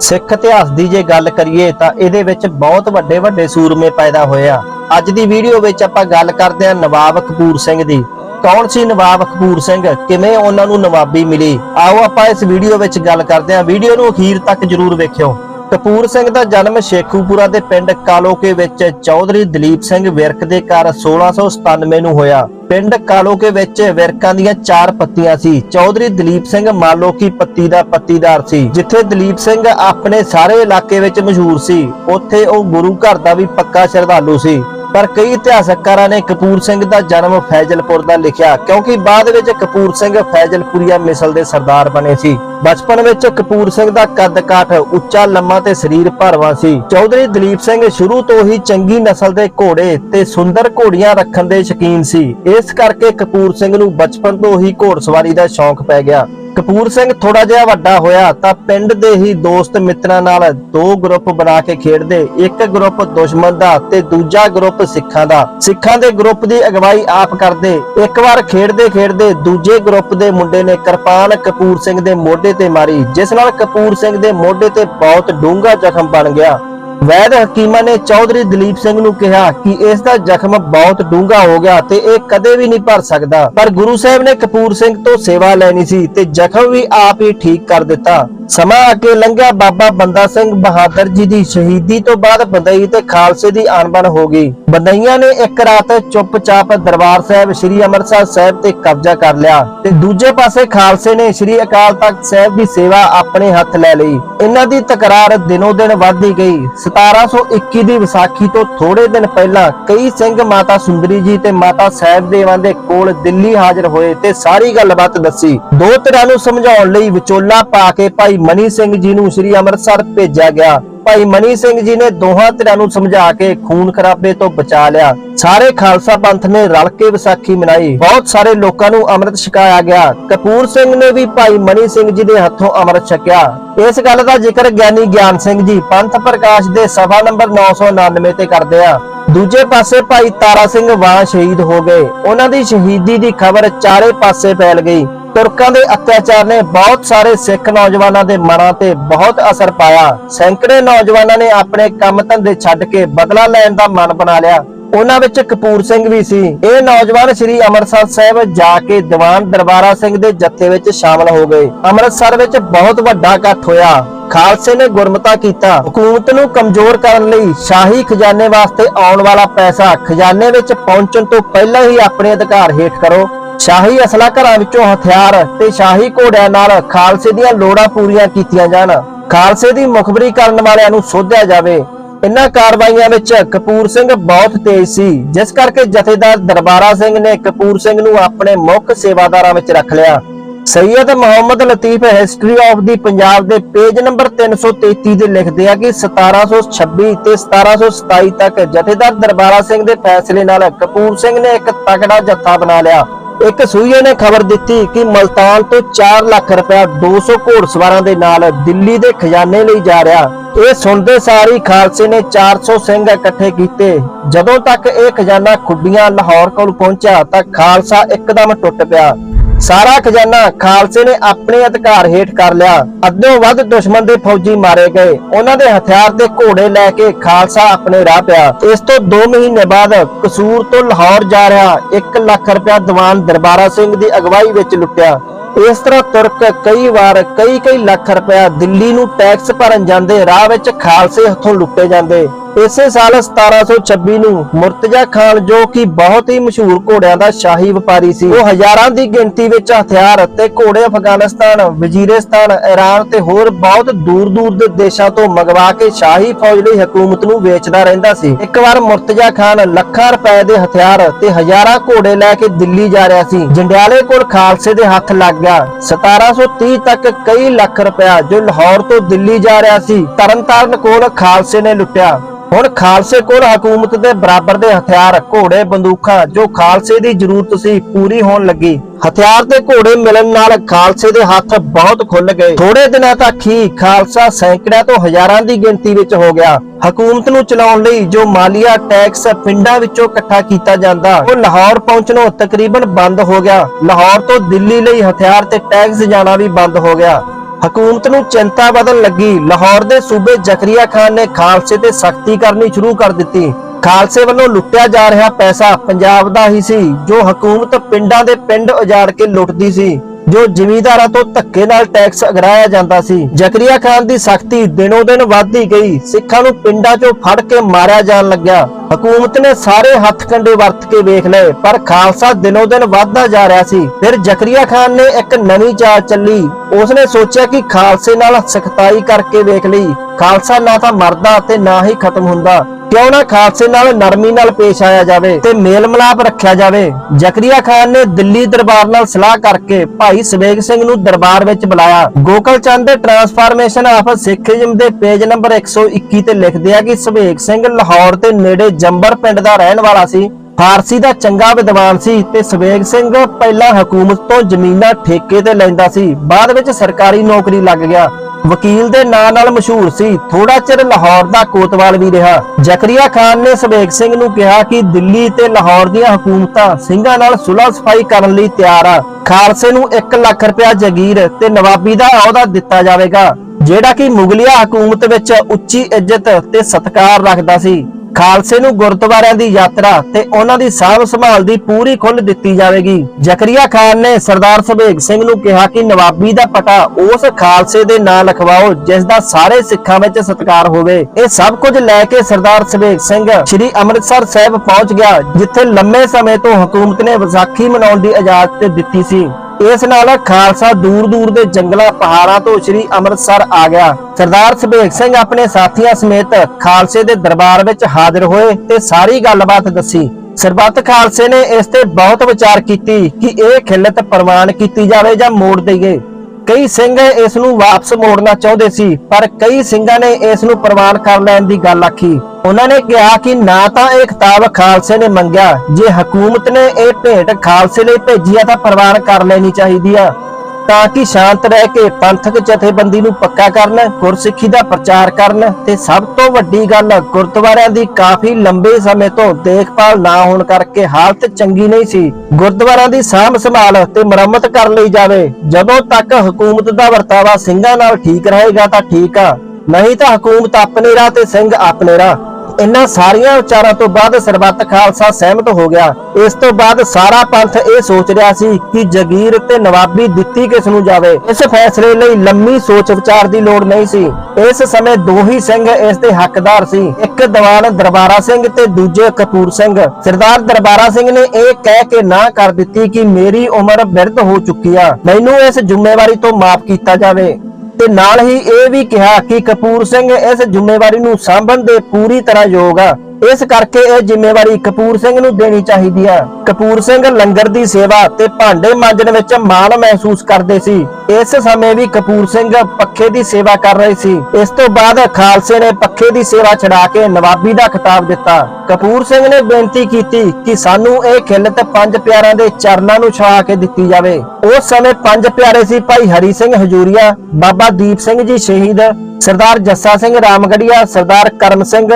ਸਿੱਖ ਇਤਿਹਾਸ ਦੀ ਜੇ ਗੱਲ ਕਰੀਏ ਤਾਂ ਇਹਦੇ ਵਿੱਚ ਬਹੁਤ ਵੱਡੇ ਵੱਡੇ ਸੂਰਮੇ ਪੈਦਾ ਹੋਏ ਆ। ਅੱਜ ਦੀ ਵੀਡੀਓ ਵਿੱਚ ਆਪਾਂ ਗੱਲ ਕਰਦੇ ਹਾਂ ਨਵਾਬ ਕਪੂਰ ਸਿੰਘ ਦੀ। ਕੌਣ ਸੀ ਨਵਾਬ ਕਪੂਰ ਸਿੰਘ? ਕਿਵੇਂ ਉਹਨਾਂ ਨੂੰ ਨਵਾਬੀ ਮਿਲੀ? ਆਓ ਆਪਾਂ ਇਸ ਵੀਡੀਓ ਵਿੱਚ ਗੱਲ ਕਰਦੇ ਹਾਂ। ਵੀਡੀਓ ਨੂੰ ਅਖੀਰ ਤੱਕ ਜਰੂਰ ਵੇਖਿਓ। ਕਪੂਰ ਸਿੰਘ ਦਾ ਜਨਮ ਸ਼ੇਖੂਪੁਰਾ ਦੇ ਪਿੰਡ ਕਾਲੋਕੇ ਵਿੱਚ ਚੌਧਰੀ ਦਲੀਪ ਸਿੰਘ ਵਿਰਕ ਦੇ ਘਰ 1697 ਨੂੰ ਹੋਇਆ। ਪਿੰਡ ਕਾਲੋਕੇ ਵਿੱਚ ਵਿਰਕਾਂ ਦੀਆਂ ਚਾਰ ਪੱਤੀਆਂ ਸੀ। ਚੌਧਰੀ ਦਲੀਪ ਸਿੰਘ ਮਾਲੋਕੀ ਪੱਤੀ ਦਾ ਪੱਤੀਦਾਰ ਸੀ, ਜਿੱਥੇ ਦਲੀਪ ਸਿੰਘ ਆਪਣੇ ਸਾਰੇ ਇਲਾਕੇ ਵਿੱਚ ਮਸ਼ਹੂਰ ਸੀ। ਉੱਥੇ ਉਹ ਗੁਰੂ ਘਰ ਦਾ ਵੀ ਪੱਕਾ ਸ਼ਰਧਾਲੂ ਸੀ। ਪਰ ਕਈ ਇਤਿਹਾਸਕਾਰਾਂ ਨੇ ਕਪੂਰ ਸਿੰਘ ਦਾ ਜਨਮ ਫੈਜ਼ਲਪੁਰ ਦਾ ਲਿਖਿਆ, ਕਿਉਂਕਿ ਬਾਅਦ ਵਿੱਚ ਕਪੂਰ ਸਿੰਘ ਫੈਜ਼ਲਪੁਰੀਆ ਮਿਸਲ ਦੇ ਸਰਦਾਰ ਬਣੇ ਸੀ। ਬਚਪਨ ਵਿੱਚ ਕਪੂਰ ਸਿੰਘ ਦਾ ਕੱਦ ਕਾਠ ਉੱਚਾ, ਲੰਮਾ ਤੇ ਸਰੀਰ ਭਰਵਾਂ ਸੀ। ਚੌਧਰੀ ਦਲੀਪ ਸਿੰਘ ਸ਼ੁਰੂ ਤੋਂ ਹੀ ਚੰਗੀ ਨਸਲ ਦੇ ਘੋੜੇ ਤੇ ਸੁੰਦਰ ਘੋੜੀਆਂ ਰੱਖਣ ਦੇ ਸ਼ੌਕੀਨ ਸੀ। ਇਸ ਕਰਕੇ ਕਪੂਰ ਸਿੰਘ ਨੂੰ ਬਚਪਨ ਤੋਂ ਹੀ ਘੋੜਸਵਾਰੀ ਦਾ ਸ਼ੌਂਕ ਪੈ ਗਿਆ। ਕਪੂਰ ਸਿੰਘ ਥੋੜਾ ਜਿਹਾ ਵੱਡਾ ਹੋਇਆ ਤਾਂ ਪਿੰਡ ਦੇ ਹੀ ਦੋਸਤ ਮਿੱਤਰਾਂ ਨਾਲ ਦੋ ਗਰੁੱਪ ਬਣਾ ਕੇ ਖੇਡਦੇ, ਇੱਕ ਗਰੁੱਪ ਦੁਸ਼ਮਣ ਦਾ ਤੇ ਦੂਜਾ ਗਰੁੱਪ ਸਿੱਖਾਂ ਦਾ। ਸਿੱਖਾਂ ਦੇ ਗਰੁੱਪ ਦੀ ਅਗਵਾਈ ਆਪ ਕਰਦੇ। ਇੱਕ ਵਾਰ ਖੇਡਦੇ ਖੇਡਦੇ ਦੂਜੇ ਗਰੁੱਪ ਦੇ ਮੁੰਡੇ ਨੇ ਕਿਰਪਾਨ ਕਪੂਰ ਸਿੰਘ ਦੇ ਮੋਢੇ ਤੇ ਮਾਰੀ, ਜਿਸ ਨਾਲ ਕਪੂਰ ਸਿੰਘ ਦੇ ਮੋਢੇ ਤੇ ਬਹੁਤ ਡੂੰਘਾ ਜ਼ਖਮ ਬਣ ਗਿਆ। ਵੈਦ ਹਕੀਮਾਂ ਨੇ ਚੌਧਰੀ ਦਲੀਪ ਸਿੰਘ ਨੂੰ ਕਿਹਾ ਕਿ ਇਸ ਦਾ ਜ਼ਖਮ ਬਹੁਤ ਡੂੰਘਾ ਹੋ ਗਿਆ ਤੇ ਇਹ ਕਦੇ ਵੀ ਨਹੀਂ ਭਰ ਸਕਦਾ। ਪਰ ਗੁਰੂ ਸਾਹਿਬ ਨੇ ਕਪੂਰ ਸਿੰਘ ਤੋਂ ਸੇਵਾ ਲੈਣੀ ਸੀ ਤੇ ਜ਼ਖਮ ਵੀ ਆਪ ਹੀ ਠੀਕ ਕਰ ਦਿੱਤਾ। ਸਮਾਂ ਅੱਗੇ ਲੰਘਿਆ। ਬਾਬਾ ਬੰਦਾ ਸਿੰਘ ਬਹਾਦਰ ਜੀ ਦੀ ਸ਼ਹੀਦੀ ਤੋਂ ਬਾਅਦ ਬੰਦਈ ਤੇ ਖਾਲਸੇ ਦੀ ਆਣਬਣ ਹੋ ਗਈ। ਬੰਦਈਆਂ ਨੇ ਇੱਕ ਰਾਤ ਚੁੱਪਚਾਪ ਦਰਬਾਰ ਸਾਹਿਬ ਸ੍ਰੀ ਅੰਮ੍ਰਿਤਸਰ ਸਾਹਿਬ ਤੇ ਕਬਜ਼ਾ ਕਰ ਲਿਆ ਤੇ ਦੂਜੇ ਪਾਸੇ ਖਾਲਸੇ ਨੇ ਸ੍ਰੀ ਅਕਾਲ ਤਖਤ ਸਾਹਿਬ ਦੀ ਸੇਵਾ ਆਪਣੇ ਹੱਥ ਲੈ ਲਈ। ਇਹਨਾਂ ਦੀ ਤਕਰਾਰ ਦਿਨੋ ਦਿਨ ਵੱਧਦੀ ਗਈ। 1721 ਦੀ ਵਿਸਾਖੀ ਤੋਂ ਥੋੜੇ ਦਿਨ ਪਹਿਲਾਂ ਕਈ ਸਿੰਘ ਮਾਤਾ ਸੁੰਦਰੀ ਜੀ ਤੇ ਮਾਤਾ ਸਾਹਿਬ ਦੇਵਾਂ ਦੇ ਕੋਲ ਦਿੱਲੀ ਹਾਜ਼ਰ ਹੋਏ ਤੇ ਸਾਰੀ ਗੱਲਬਾਤ ਦੱਸੀ। ਦੋ ਧਿਰਾਂ ਨੂੰ ਸਮਝਾਉਣ ਲਈ ਵਿਚੋਲਾ ਪਾ ਕੇ ਭਾਈ ਮਨੀ ਸਿੰਘ ਜੀ ਨੂੰ ਸ੍ਰੀ ਅੰਮ੍ਰਿਤਸਰ ਭੇਜਿਆ ਗਿਆ। ਭਾਈ ਮਨੀ ਸਿੰਘ ਜੀ ਨੇ ਦੋਹਾਂ ਧਿਰਾਂ ਨੂੰ ਸਮਝਾ ਕੇ ਖੂਨ ਖਰਾਬੇ ਤੋਂ ਬਚਾ ਲਿਆ। ਸਾਰੇ ਖਾਲਸਾ ਪੰਥ ਨੇ ਰਲ ਕੇ ਵਿਸਾਖੀ ਮਨਾਈ। ਬਹੁਤ ਸਾਰੇ ਲੋਕਾਂ ਨੂੰ ਅੰਮ੍ਰਿਤ ਛਕਾਇਆ ਗਿਆ। ਕਪੂਰ ਸਿੰਘ ਨੇ ਵੀ ਭਾਈ ਮਨੀ ਸਿੰਘ ਜੀ ਦੇ ਹੱਥੋਂ ਅੰਮ੍ਰਿਤ ਛਕਿਆ। ਇਸ ਗੱਲ ਦਾ ਜ਼ਿਕਰ ਗਿਆਨੀ ਗਿਆਨ ਸਿੰਘ ਜੀ, ਪੰਥ ਪ੍ਰਕਾਸ਼ ਦੇ ਸਭਾ ਨੰਬਰ 999 ਤੇ ਕਰਦੇ ਆ। ਦੂਜੇ ਪਾਸੇ ਭਾਈ ਤਾਰਾ ਸਿੰਘ ਵਾਂ ਸ਼ਹੀਦ ਹੋ ਗਏ। ਉਹਨਾਂ ਦੀ ਸ਼ਹੀਦੀ ਦੀ ਖਬਰ ਚਾਰੇ ਪਾਸੇ ਫੈਲ ਗਈ। ਤੁਰਕਾਂ ਦੇ ਅਤਿਆਚਾਰ ਨੇ ਬਹੁਤ ਸਾਰੇ ਸਿੱਖ ਨੌਜਵਾਨਾਂ ਦੇ ਮਨਾਂ ਤੇ ਬਹੁਤ ਅਸਰ ਪਾਇਆ। ਸੈਂਕੜੇ ਨੌਜਵਾਨਾਂ ਨੇ ਆਪਣੇ ਕੰਮ ਧੰਦੇ ਛੱਡ ਕੇ ਬਦਲਾ ਲੈਣ ਦਾ ਮਨ ਬਣਾ ਲਿਆ। ਉਹਨਾਂ ਵਿੱਚ ਕਪੂਰ ਸਿੰਘ ਵੀ ਸੀ। ਇਹ ਨੌਜਵਾਨ ਸ੍ਰੀ ਅੰਮ੍ਰਿਤਸਰ ਸਾਹਿਬ ਜਾ ਕੇ ਦੀਵਾਨ ਦਰਬਾਰਾ ਸਿੰਘ ਦੇ ਜੱਥੇ ਵਿੱਚ ਸ਼ਾਮਲ ਹੋ ਗਏ। ਅੰਮ੍ਰਿਤਸਰ ਵਿੱਚ ਬਹੁਤ ਵੱਡਾ ਇਕੱਠ ਹੋਇਆ। ਖਾਲਸੇ ਨੇ ਗੁਰਮਤਾ ਕੀਤਾ। ਹਕੂਮਤ ਨੂੰ ਕਮਜ਼ੋਰ ਕਰਨ ਲਈ ਸ਼ਾਹੀ ਖਜ਼ਾਨੇ ਵਾਸਤੇ ਆਉਣ ਵਾਲਾ ਪੈਸਾ ਖਜ਼ਾਨੇ ਵਿੱਚ ਪਹੁੰਚਣ ਤੋਂ ਪਹਿਲਾਂ ਹੀ ਆਪਣੇ ਅਧਿਕਾਰ ਹੇਠ ਕਰੋ। ਸ਼ਾਹੀ ਅਸਲਾ ਘਰਾਂ ਵਿੱਚੋਂ ਹਥਿਆਰ ਤੇ ਸ਼ਾਹੀ ਘੋੜਿਆਂ ਨਾਲ ਖਾਲਸੇ ਦੀਆਂ ਲੋੜਾਂ ਪੂਰੀਆਂ ਕੀਤੀਆਂ ਜਾਣ। ਖਾਲਸੇ ਦੀ ਮੁਖਬਰੀ ਕਰਨ ਵਾਲਿਆਂ ਨੂੰ ਸੋਧਿਆ ਜਾਵੇ। ਇਨ੍ਹਾਂ ਕਾਰਵਾਈਆਂ ਵਿੱਚ ਕਪੂਰ ਸਿੰਘ ਬਹੁਤ ਤੇਜ਼ ਸੀ, ਜਿਸ ਕਰਕੇ ਜਥੇਦਾਰ ਦਰਬਾਰਾ ਸਿੰਘ ਨੇ ਕਪੂਰ ਸਿੰਘ ਨੂੰ ਆਪਣੇ ਮੁੱਖ ਸੇਵਾਦਾਰਾਂ ਵਿੱਚ ਰੱਖ ਲਿਆ। Syed Muhammad Latif history of the Punjab ਦੇ ਪੇਜ ਨੰਬਰ 333 ਦੇ ਲਿਖਦੇ ਆ ਕਿ 1726 ਤੇ 1727 ਤੱਕ ਜਥੇਦਾਰ ਦਰਬਾਰਾ ਸਿੰਘ ਦੇ ਫੈਸਲੇ ਨਾਲ ਕਪੂਰ ਸਿੰਘ ਨੇ ਇੱਕ ਤਕੜਾ ਜੱਥਾ ਬਣਾ ਲਿਆ। ਇੱਕ ਸੂਈਏ ਨੇ ਖਬਰ ਦਿੱਤੀ ਕਿ ਮਲਤਾਨ ਤੋਂ 4 ਲੱਖ ਰੁਪਇਆ 200 ਘੋੜਸਵਾਰਾਂ ਦੇ ਨਾਲ ਦਿੱਲੀ ਦੇ ਖਜ਼ਾਨੇ ਲਈ ਜਾ ਰਿਹਾ। ਇਹ ਸੁਣਦੇ ਸਾਰੀ ਖਾਲਸੇ ਨੇ 400 ਸਿੰਘ ਇਕੱਠੇ ਕੀਤੇ। ਜਦੋਂ ਤੱਕ ਇਹ ਖਜ਼ਾਨਾ ਖੁੱਡੀਆਂ ਲਾਹੌਰ ਕੋਲ ਪਹੁੰਚਿਆ ਤਾਂ ਖਾਲਸਾ ਇੱਕਦਮ ਟੁੱਟ ਪਿਆ। ਸਾਰਾ ਖਜ਼ਾਨਾ ਖਾਲਸੇ ਨੇ ਆਪਣੇ ਅਧਿਕਾਰ ਹੇਠ ਕਰ ਲਿਆ। ਅੱਧਿਓਂ ਵੱਧ ਦੁਸ਼ਮਣ ਦੇ ਫੌਜੀ ਮਾਰੇ ਗਏ। ਉਹਨਾਂ ਦੇ ਹਥਿਆਰ ਤੇ ਘੋੜੇ ਲੈ ਕੇ ਖਾਲਸਾ ਆਪਣੇ ਰਾਹ ਪਿਆ। ਇਸ ਤੋਂ 2 ਮਹੀਨੇ ਬਾਅਦ ਕਸੂਰ ਤੋਂ ਲਾਹੌਰ ਜਾ ਰਿਹਾ 1 ਲੱਖ ਰੁਪਇਆ ਦੀਵਾਨ ਦਰਬਾਰਾ ਸਿੰਘ ਦੀ ਅਗਵਾਈ ਵਿੱਚ ਲੁੱਟਿਆ। ਇਸ ਤਰ੍ਹਾਂ ਤੁਰਕ ਕਈ ਵਾਰ ਕਈ ਕਈ ਲੱਖ ਰੁਪਇਆ ਦਿੱਲੀ ਨੂੰ ਟੈਕਸ ਭਰਨ ਜਾਂਦੇ ਰਾਹ ਵਿੱਚ ਖਾਲਸੇ ਹੱਥੋਂ ਲੁੱਟੇ ਜਾਂਦੇ। ਇਸੇ ਸਾਲ 1726 ਨੂੰ ਮੁਰਤਜ਼ਾ ਖਾਨ, ਜੋ ਕਿ ਬਹੁਤ ਹੀ ਮਸ਼ਹੂਰ ਘੋੜਿਆਂ ਦਾ ਸ਼ਾਹੀ ਵਪਾਰੀ ਸੀ, ਉਹ ਹਜ਼ਾਰਾਂ ਦੀ ਗਿਣਤੀ ਵਿੱਚ ਹਥਿਆਰ ਤੇ ਘੋੜੇ ਅਫਗਾਨਿਸਤਾਨ, ਵਜ਼ੀਰਿਸਤਾਨ ਈਰਾਨ ਤੇ ਹੋਰ ਬਹੁਤ ਦੂਰ ਦੂਰ ਦੇ ਦੇਸ਼ਾਂ ਤੋਂ ਮੰਗਵਾ ਕੇ ਸ਼ਾਹੀ ਫੌਜ ਲਈ ਹਕੂਮਤ ਨੂੰ ਵੇਚਦਾ ਰਹਿੰਦਾ ਸੀ। ਇੱਕ ਵਾਰ ਮੁਰਤਜ਼ਾ ਖਾਨ ਲੱਖਾਂ ਰੁਪਏ ਦੇ ਹਥਿਆਰ ਤੇ ਹਜ਼ਾਰਾਂ ਘੋੜੇ ਲੈ ਕੇ ਦਿੱਲੀ ਜਾ ਰਿਹਾ ਸੀ। ਜੰਡਿਆਲੇ ਕੋਲ ਖਾਲਸੇ ਦੇ ਹੱਥ ਲੱਗ ਗਿਆ। 1730 ਤੱਕ ਕਈ ਲੱਖ ਰੁਪਇਆ ਜੋ ਲਾਹੌਰ ਤੋਂ ਦਿੱਲੀ ਜਾ ਰਿਹਾ ਸੀ, ਤਰਨਤਾਰਨ ਕੋਲ ਖਾਲਸੇ ਨੇ ਲੁੱਟਿਆ। ਹੁਣ ਖਾਲਸੇ ਕੋਲ ਹਕੂਮਤ ਦੇ ਬਰਾਬਰ ਦੇ ਹਥਿਆਰ, ਘੋੜੇ, ਬੰਦੂਕਾਂ, ਜੋ ਖਾਲਸੇ ਦੀ ਜ਼ਰੂਰਤ ਸੀ, ਪੂਰੀ ਹੋਣ ਲੱਗੀ। ਹਥਿਆਰ ਤੇ ਘੋੜੇ ਮਿਲਣ ਨਾਲ ਖਾਲਸੇ ਦੇ ਹੱਥ ਬਹੁਤ ਖੁੱਲ ਗਏ। ਥੋੜੇ ਦਿਨਾਂ ਤੱਕ ਹੀ ਖਾਲਸਾ ਸੈਂਕੜਿਆਂ ਤੋਂ ਹਜ਼ਾਰਾਂ ਦੀ ਗਿਣਤੀ ਵਿੱਚ ਹੋ ਗਿਆ। ਹਕੂਮਤ ਨੂੰ ਚਲਾਉਣ ਲਈ ਜੋ ਮਾਲੀਆ ਟੈਕਸ ਪਿੰਡਾਂ ਵਿੱਚੋਂ ਇਕੱਠਾ ਕੀਤਾ ਜਾਂਦਾ, ਉਹ ਲਾਹੌਰ ਪਹੁੰਚਣੋਂ ਤਕਰੀਬਨ ਬੰਦ ਹੋ ਗਿਆ। ਲਾਹੌਰ ਤੋਂ ਦਿੱਲੀ ਲਈ ਹਥਿਆਰ ਤੇ ਟੈਕਸ ਜਾਣਾ ਵੀ ਬੰਦ ਹੋ ਗਿਆ। ਹਕੂਮਤ ਨੂੰ ਚਿੰਤਾ ਵਧਣ ਲੱਗੀ। ਲਾਹੌਰ ਦੇ ਸੂਬੇ ਜ਼ਕਰੀਆ ਖਾਨ ਨੇ ਖਾਲਸੇ ਤੇ ਸਖਤੀ ਕਰਨੀ ਸ਼ੁਰੂ ਕਰ ਦਿੱਤੀ। ਖਾਲਸੇ ਵੱਲੋਂ ਲੁੱਟਿਆ ਜਾ ਰਿਹਾ ਪੈਸਾ ਪੰਜਾਬ ਦਾ ਹੀ ਸੀ, ਜੋ ਹਕੂਮਤ ਪਿੰਡਾਂ ਦੇ ਪਿੰਡ ਉਜਾੜ ਕੇ ਲੁੱਟਦੀ ਸੀ। ਜੋ ਜ਼ਿਮੀਂਦਾਰਾਂ ਤੋਂ ਧੱਕੇ ਨਾਲ ਟੈਕਸ ਅਗਰਾਇਆ ਜਾਂਦਾ ਸੀ। ਜ਼ਕਰੀਆ ਖਾਨ ਦੀ ਸਖਤੀ ਦਿਨੋ ਦਿਨ ਵੱਧਦੀ ਗਈ। ਸਿੱਖਾਂ ਨੂੰ ਪਿੰਡਾਂ 'ਚੋਂ ਫੜ ਕੇ ਮਾਰਿਆ ਜਾਣ ਲੱਗਿਆ। ਹਕੂਮਤ ਨੇ ਸਾਰੇ ਹੱਥ ਕੰਡੇ ਵਰਤ ਕੇ ਵੇਖ ਲਏ, ਪਰ ਖਾਲਸਾ ਦਿਨੋ ਦਿਨ ਵੱਧਦਾ ਜਾ ਰਿਹਾ ਸੀ। ਫਿਰ ਜ਼ਕਰੀਆ ਖਾਨ ਨੇ ਇੱਕ ਨਵੀਂ ਚਾਲ ਚੱਲੀ। ਉਸਨੇ ਸੋਚਿਆ ਕਿ ਖਾਲਸੇ ਨਾਲ ਸਖਤਾਈ ਕਰਕੇ ਵੇਖ ਲਈ। ਖਾਲਸਾ ਨਾ ਤਾਂ ਮਰਦਾ ਤੇ ਨਾ ਹੀ ਖਤਮ ਹੁੰਦਾ। ਕਿਉਂ ਨਾ ਖਾਲਸੇ ਨਾਲ ਨਰਮੀ ਨਾਲ ਪੇਸ਼ ਆਇਆ ਜਾਵੇ ਤੇ ਮੇਲ ਮਿਲਾਪ ਰੱਖਿਆ ਜਾਵੇ? ਜ਼ਕਰੀਆ ਖਾਨ ਨੇ ਦਿੱਲੀ ਦਰਬਾਰ ਨਾਲ ਸਲਾਹ ਕਰਕੇ ਭਾਈ ਸਵੇਗ ਸਿੰਘ ਨੂੰ ਦਰਬਾਰ ਵਿੱਚ ਬੁਲਾਇਆ। ਗੋਕਲ ਚੰਦ ਦੇ ਟਰਾਂਸਫਾਰਮੇਸ਼ਨ ਆਫ ਸਿੱਖੀਜ਼ਮ ਦੇ ਪੇਜ ਨੰਬਰ 121 ਤੇ ਲਿਖਦੇ ਆ ਕਿ ਸਵੇਗ ਸਿੰਘ ਲਾਹੌਰ ਦੇ ਨੇੜੇ ਜੰਬਰ ਪਿੰਡ ਦਾ ਰਹਿਣ ਵਾਲਾ ਸੀ। ਫਾਰਸੀ ਦਾ ਚੰਗਾ ਵਿਦਵਾਨ ਸੀ ਤੇ ਸਵੇਗ ਸਿੰਘ ਪਹਿਲਾਂ ਹਕੂਮਤ ਤੋਂ ਜ਼ਮੀਨਾਂ ਠੇਕੇ ਤੇ ਲੈਂਦਾ ਸੀ। ਬਾਅਦ ਵਿੱਚ ਸਰਕਾਰੀ ਨੌਕਰੀ ਲੱਗ ਗਿਆ। ਵਕੀਲ ਦੇ ਨਾਂ ਨਾਲ ਮਸ਼ਹੂਰ ਸੀ। ਥੋੜਾ ਚਿਰ ਲਾਹੌਰ ਦਾ ਕੋਤਵਾਲ ਵੀ ਰਿਹਾ। ਜ਼ਕਰੀਆ ਖਾਨ ਨੇ ਸਵੇਗ ਸਿੰਘ ਨੂੰ ਕਿਹਾ ਕਿ ਦਿੱਲੀ ਤੇ ਲਾਹੌਰ ਦੀਆਂ ਹਕੂਮਤਾਂ ਸਿੰਘਾਂ ਨਾਲ ਸੁਲਹ ਸਫ਼ਾਈ ਕਰਨ ਲਈ ਤਿਆਰ ਆ। ਖਾਲਸੇ ਨੂੰ 1 ਲੱਖ ਰੁਪਇਆ ਜਗੀਰ ਤੇ ਨਵਾਬੀ ਦਾ ਅਹੁਦਾ ਦਿੱਤਾ ਜਾਵੇਗਾ, ਜਿਹੜਾ ਕਿ ਮੁਗਲਿਆ ਹਕੂਮਤ ਵਿੱਚ ਉੱਚੀ ਇੱਜ਼ਤ ਤੇ ਸਤਿਕਾਰ ਰੱਖਦਾ ਸੀ। ਖਾਲਸੇ ਨੂੰ ਗੁਰਦੁਆਰਿਆਂ ਦੀ ਯਾਤਰਾ ਤੇ ਉਹਨਾਂ ਦੀ ਸਾਂਭ ਸੰਭਾਲ ਦੀ ਪੂਰੀ ਖੁੱਲ੍ਹ ਦਿੱਤੀ ਜਾਵੇਗੀ। ਜ਼ਕਰੀਆ ਖਾਨ ਨੇ ਸਰਦਾਰ ਸੁਭੇਗ ਸਿੰਘ ਨੂੰ ਕਿਹਾ ਕਿ ਨਵਾਬੀ ਦਾ ਪਟਾ ਉਸ ਖਾਲਸੇ ਦੇ ਨਾਂ ਲਿਖਵਾਓ, ਜਿਸ ਦਾ ਸਾਰੇ ਸਿੱਖਾਂ ਵਿੱਚ ਸਤਿਕਾਰ ਹੋਵੇ। ਇਹ ਸਭ ਕੁਝ ਲੈ ਕੇ ਸਰਦਾਰ ਸੁਭੇਗ ਸਿੰਘ ਸ੍ਰੀ ਅੰਮ੍ਰਿਤਸਰ ਸਾਹਿਬ ਪਹੁੰਚ ਗਿਆ, ਜਿੱਥੇ ਲੰਮੇ ਸਮੇਂ ਤੋਂ ਹਕੂਮਤ ਨੇ ਵਿਸਾਖੀ ਮਨਾਉਣ ਦੀ ਇਜਾਜ਼ਤ ਦਿੱਤੀ ਸੀ। ਇਸ ਨਾਲ ਖਾਲਸਾ ਦੂਰ ਦੂਰ ਦੇ ਜੰਗਲਾਂ, ਪਹਾੜਾਂ ਤੋਂ ਸ੍ਰੀ ਅੰਮ੍ਰਿਤਸਰ ਆ ਗਿਆ। ਸਰਦਾਰ ਸੁਭੇਗ ਸਿੰਘ ਆਪਣੇ ਸਾਥੀਆਂ ਸਮੇਤ ਖਾਲਸੇ ਦੇ ਦਰਬਾਰ ਵਿੱਚ ਹਾਜ਼ਰ ਹੋਏ ਤੇ ਸਾਰੀ ਗੱਲਬਾਤ ਦੱਸੀ। ਸਰਬੱਤ ਖਾਲਸੇ ਨੇ ਇਸ ਤੇ ਬਹੁਤ ਵਿਚਾਰ ਕੀਤੀ ਕਿ ਇਹ ਖਿਲਤ ਪ੍ਰਵਾਨ ਕੀਤੀ ਜਾਵੇ ਜਾਂ ਮੋੜ ਦਈਏ। ਕਈ ਸਿੰਘ ਇਸ ਨੂੰ ਵਾਪਸ ਮੋੜਨਾ ਚਾਹੁੰਦੇ ਸੀ, ਪਰ ਕਈ ਸਿੰਘਾਂ ਨੇ ਇਸ ਨੂੰ ਪ੍ਰਵਾਨ ਕਰ ਲੈਣ ਦੀ ਗੱਲ ਆਖੀ। ਉਹਨਾਂ ਨੇ ਕਿਹਾ ਕਿ ਨਾ ਤਾਂ ਇਹ ਕਿਤਾਬ ਖਾਲਸੇ ਨੇ ਮੰਗਿਆ, ਜੇ ਹਕੂਮਤ ਨੇ ਇਹ ਭੇਟ ਖਾਲਸੇ ਲਈ ਭੇਜੀ ਆ ਤਾਂ ਪ੍ਰਵਾਨ ਕਰ ਲੈਣੀ ਚਾਹੀਦੀ ਆ। ਤਾਂ ਕਿ ਸ਼ਾਂਤ ਰਹਿ ਕੇ ਪੰਥਕ ਜਥੇਬੰਦੀ ਨੂੰ ਪੱਕਾ ਕਰਨ, ਗੁਰਸਿੱਖੀ ਦਾ ਪ੍ਰਚਾਰ ਕਰਨ ਤੇ ਸਭ ਤੋਂ ਵੱਡੀ ਗੱਲ ਗੁਰਦੁਆਰਿਆਂ ਦੀ ਕਾਫੀ ਲੰਬੇ ਸਮੇਂ ਤੋਂ ਦੇਖਭਾਲ ਨਾ ਹੋਣ ਕਰਕੇ ਹਾਲਤ ਚੰਗੀ ਨਹੀਂ ਸੀ। ਗੁਰਦੁਆਰਿਆਂ ਦੀ ਸਾਂਭ ਸੰਭਾਲ ਤੇ ਮੁਰੰਮਤ ਕਰ ਲਈ ਜਾਵੇ। ਜਦੋਂ ਤੱਕ ਹਕੂਮਤ ਦਾ ਵਰਤਾਵਾ ਸਿੰਘਾਂ ਨਾਲ ਠੀਕ ਰਹੇਗਾ ਤਾਂ ਠੀਕ ਆ। ਨਹੀਂ ਤਾਂ ਹਕੂਮਤ ਆਪਣੇ ਰਾਹ ਤੇ ਸਿੰਘ ਆਪਣੇ ਰਾਹ। ਇਨ੍ਹਾਂ ਸਾਰੀਆਂ ਵਿਚਾਰਾਂ ਤੋਂ ਬਾਅਦ ਸਰਬੱਤ ਖਾਲਸਾ ਸਹਿਮਤ ਹੋ ਗਿਆ। ਇਸ ਤੋਂ ਬਾਅਦ ਸਾਰਾ ਪੰਥ ਇਹ ਸੋਚ ਰਿਹਾ ਸੀ ਕਿ ਜਗੀਰ ਤੇ ਨਵਾਬੀ ਦਿੱਤੀ ਕਿਸ ਨੂੰ ਜਾਵੇ। ਇਸ ਫੈਸਲੇ ਲਈ ਲੰਮੀ ਸੋਚ ਵਿਚਾਰ ਦੀ ਲੋੜ ਨਹੀਂ ਸੀ। ਇਸ ਸਮੇਂ ਦੋ ਹੀ ਸਿੰਘ ਇਸ ਦੇ ਹੱਕਦਾਰ ਸੀ। ਇੱਕ ਦੀਵਾਨ ਦਰਬਾਰਾ ਸਿੰਘ ਤੇ ਦੂਜੇ ਕਪੂਰ ਸਿੰਘ। ਸਰਦਾਰ ਦਰਬਾਰਾ ਸਿੰਘ ਨੇ ਇਹ ਕਹਿ ਕੇ ਨਾ ਕਰ ਦਿੱਤੀ ਕਿ ਮੇਰੀ ਉਮਰ ਬਿਰਧ ਹੋ ਚੁੱਕੀ ਆ। ਮੈਨੂੰ ਇਸ ਜ਼ਿੰਮੇਵਾਰੀ ਤੋਂ ਮਾਫ ਕੀਤਾ ਜਾਵੇ। ਤੇ ਨਾਲ ਹੀ ਇਹ ਵੀ ਕਿਹਾ ਕਿ ਕਪੂਰ ਸਿੰਘ ਇਸ ਜ਼ਿੰਮੇਵਾਰੀ ਨੂੰ ਸਾਂਭਣ ਦੇ ਪੂਰੀ ਤਰ੍ਹਾਂ ਯੋਗ ਆ। ਇਸ ਕਰਕੇ ਇਹ ਜ਼ਿੰਮੇਵਾਰੀ ਕਪੂਰ ਸਿੰਘ ਨੂੰ ਦੇਣੀ ਚਾਹੀਦੀ ਹੈ ਕਪੂਰ ਸਿੰਘ ਲੰਗਰ ਦੀ ਸੇਵਾ ਤੇ ਭਾਂਡੇ ਮਾਂਜਣ ਵਿੱਚ ਮਾਣ ਮਹਿਸੂਸ ਕਰਦੇ ਸੀ। ਇਸ ਸਮੇਂ ਵੀ ਕਪੂਰ ਸਿੰਘ ਪੱਖੇ ਦੀ ਸੇਵਾ ਕਰ ਰਹੇ ਸੀ। ਇਸ ਤੋਂ ਬਾਅਦ ਖਾਲਸੇ ਨੇ ਪੱਖੇ ਦੀ ਸੇਵਾ ਛਡਾ ਕੇ ਨਵਾਬੀ ਦਾ ਖਿਤਾਬ ਦਿੱਤਾ। ਕਪੂਰ ਸਿੰਘ ਨੇ ਬੇਨਤੀ ਕੀਤੀ ਕਿ ਸਾਨੂੰ ਇਹ ਖਿਲਤ ਪੰਜ ਪਿਆਰਿਆਂ ਦੇ ਚਰਨਾਂ ਨੂੰ ਛੁਆ ਕੇ ਦਿੱਤੀ ਜਾਵੇ। ਉਸ ਸਮੇਂ ਪੰਜ ਪਿਆਰੇ ਸੀ ਭਾਈ ਹਰੀ ਸਿੰਘ ਹਜੂਰੀਆ, ਬਾਬਾ ਦੀਪ ਸਿੰਘ ਜੀ ਸ਼ਹੀਦ, ਸਰਦਾਰ ਜੱਸਾ ਸਿੰਘ ਰਾਮਗੜੀਆ, ਸਰਦਾਰ ਕਰਮ ਸਿੰਘ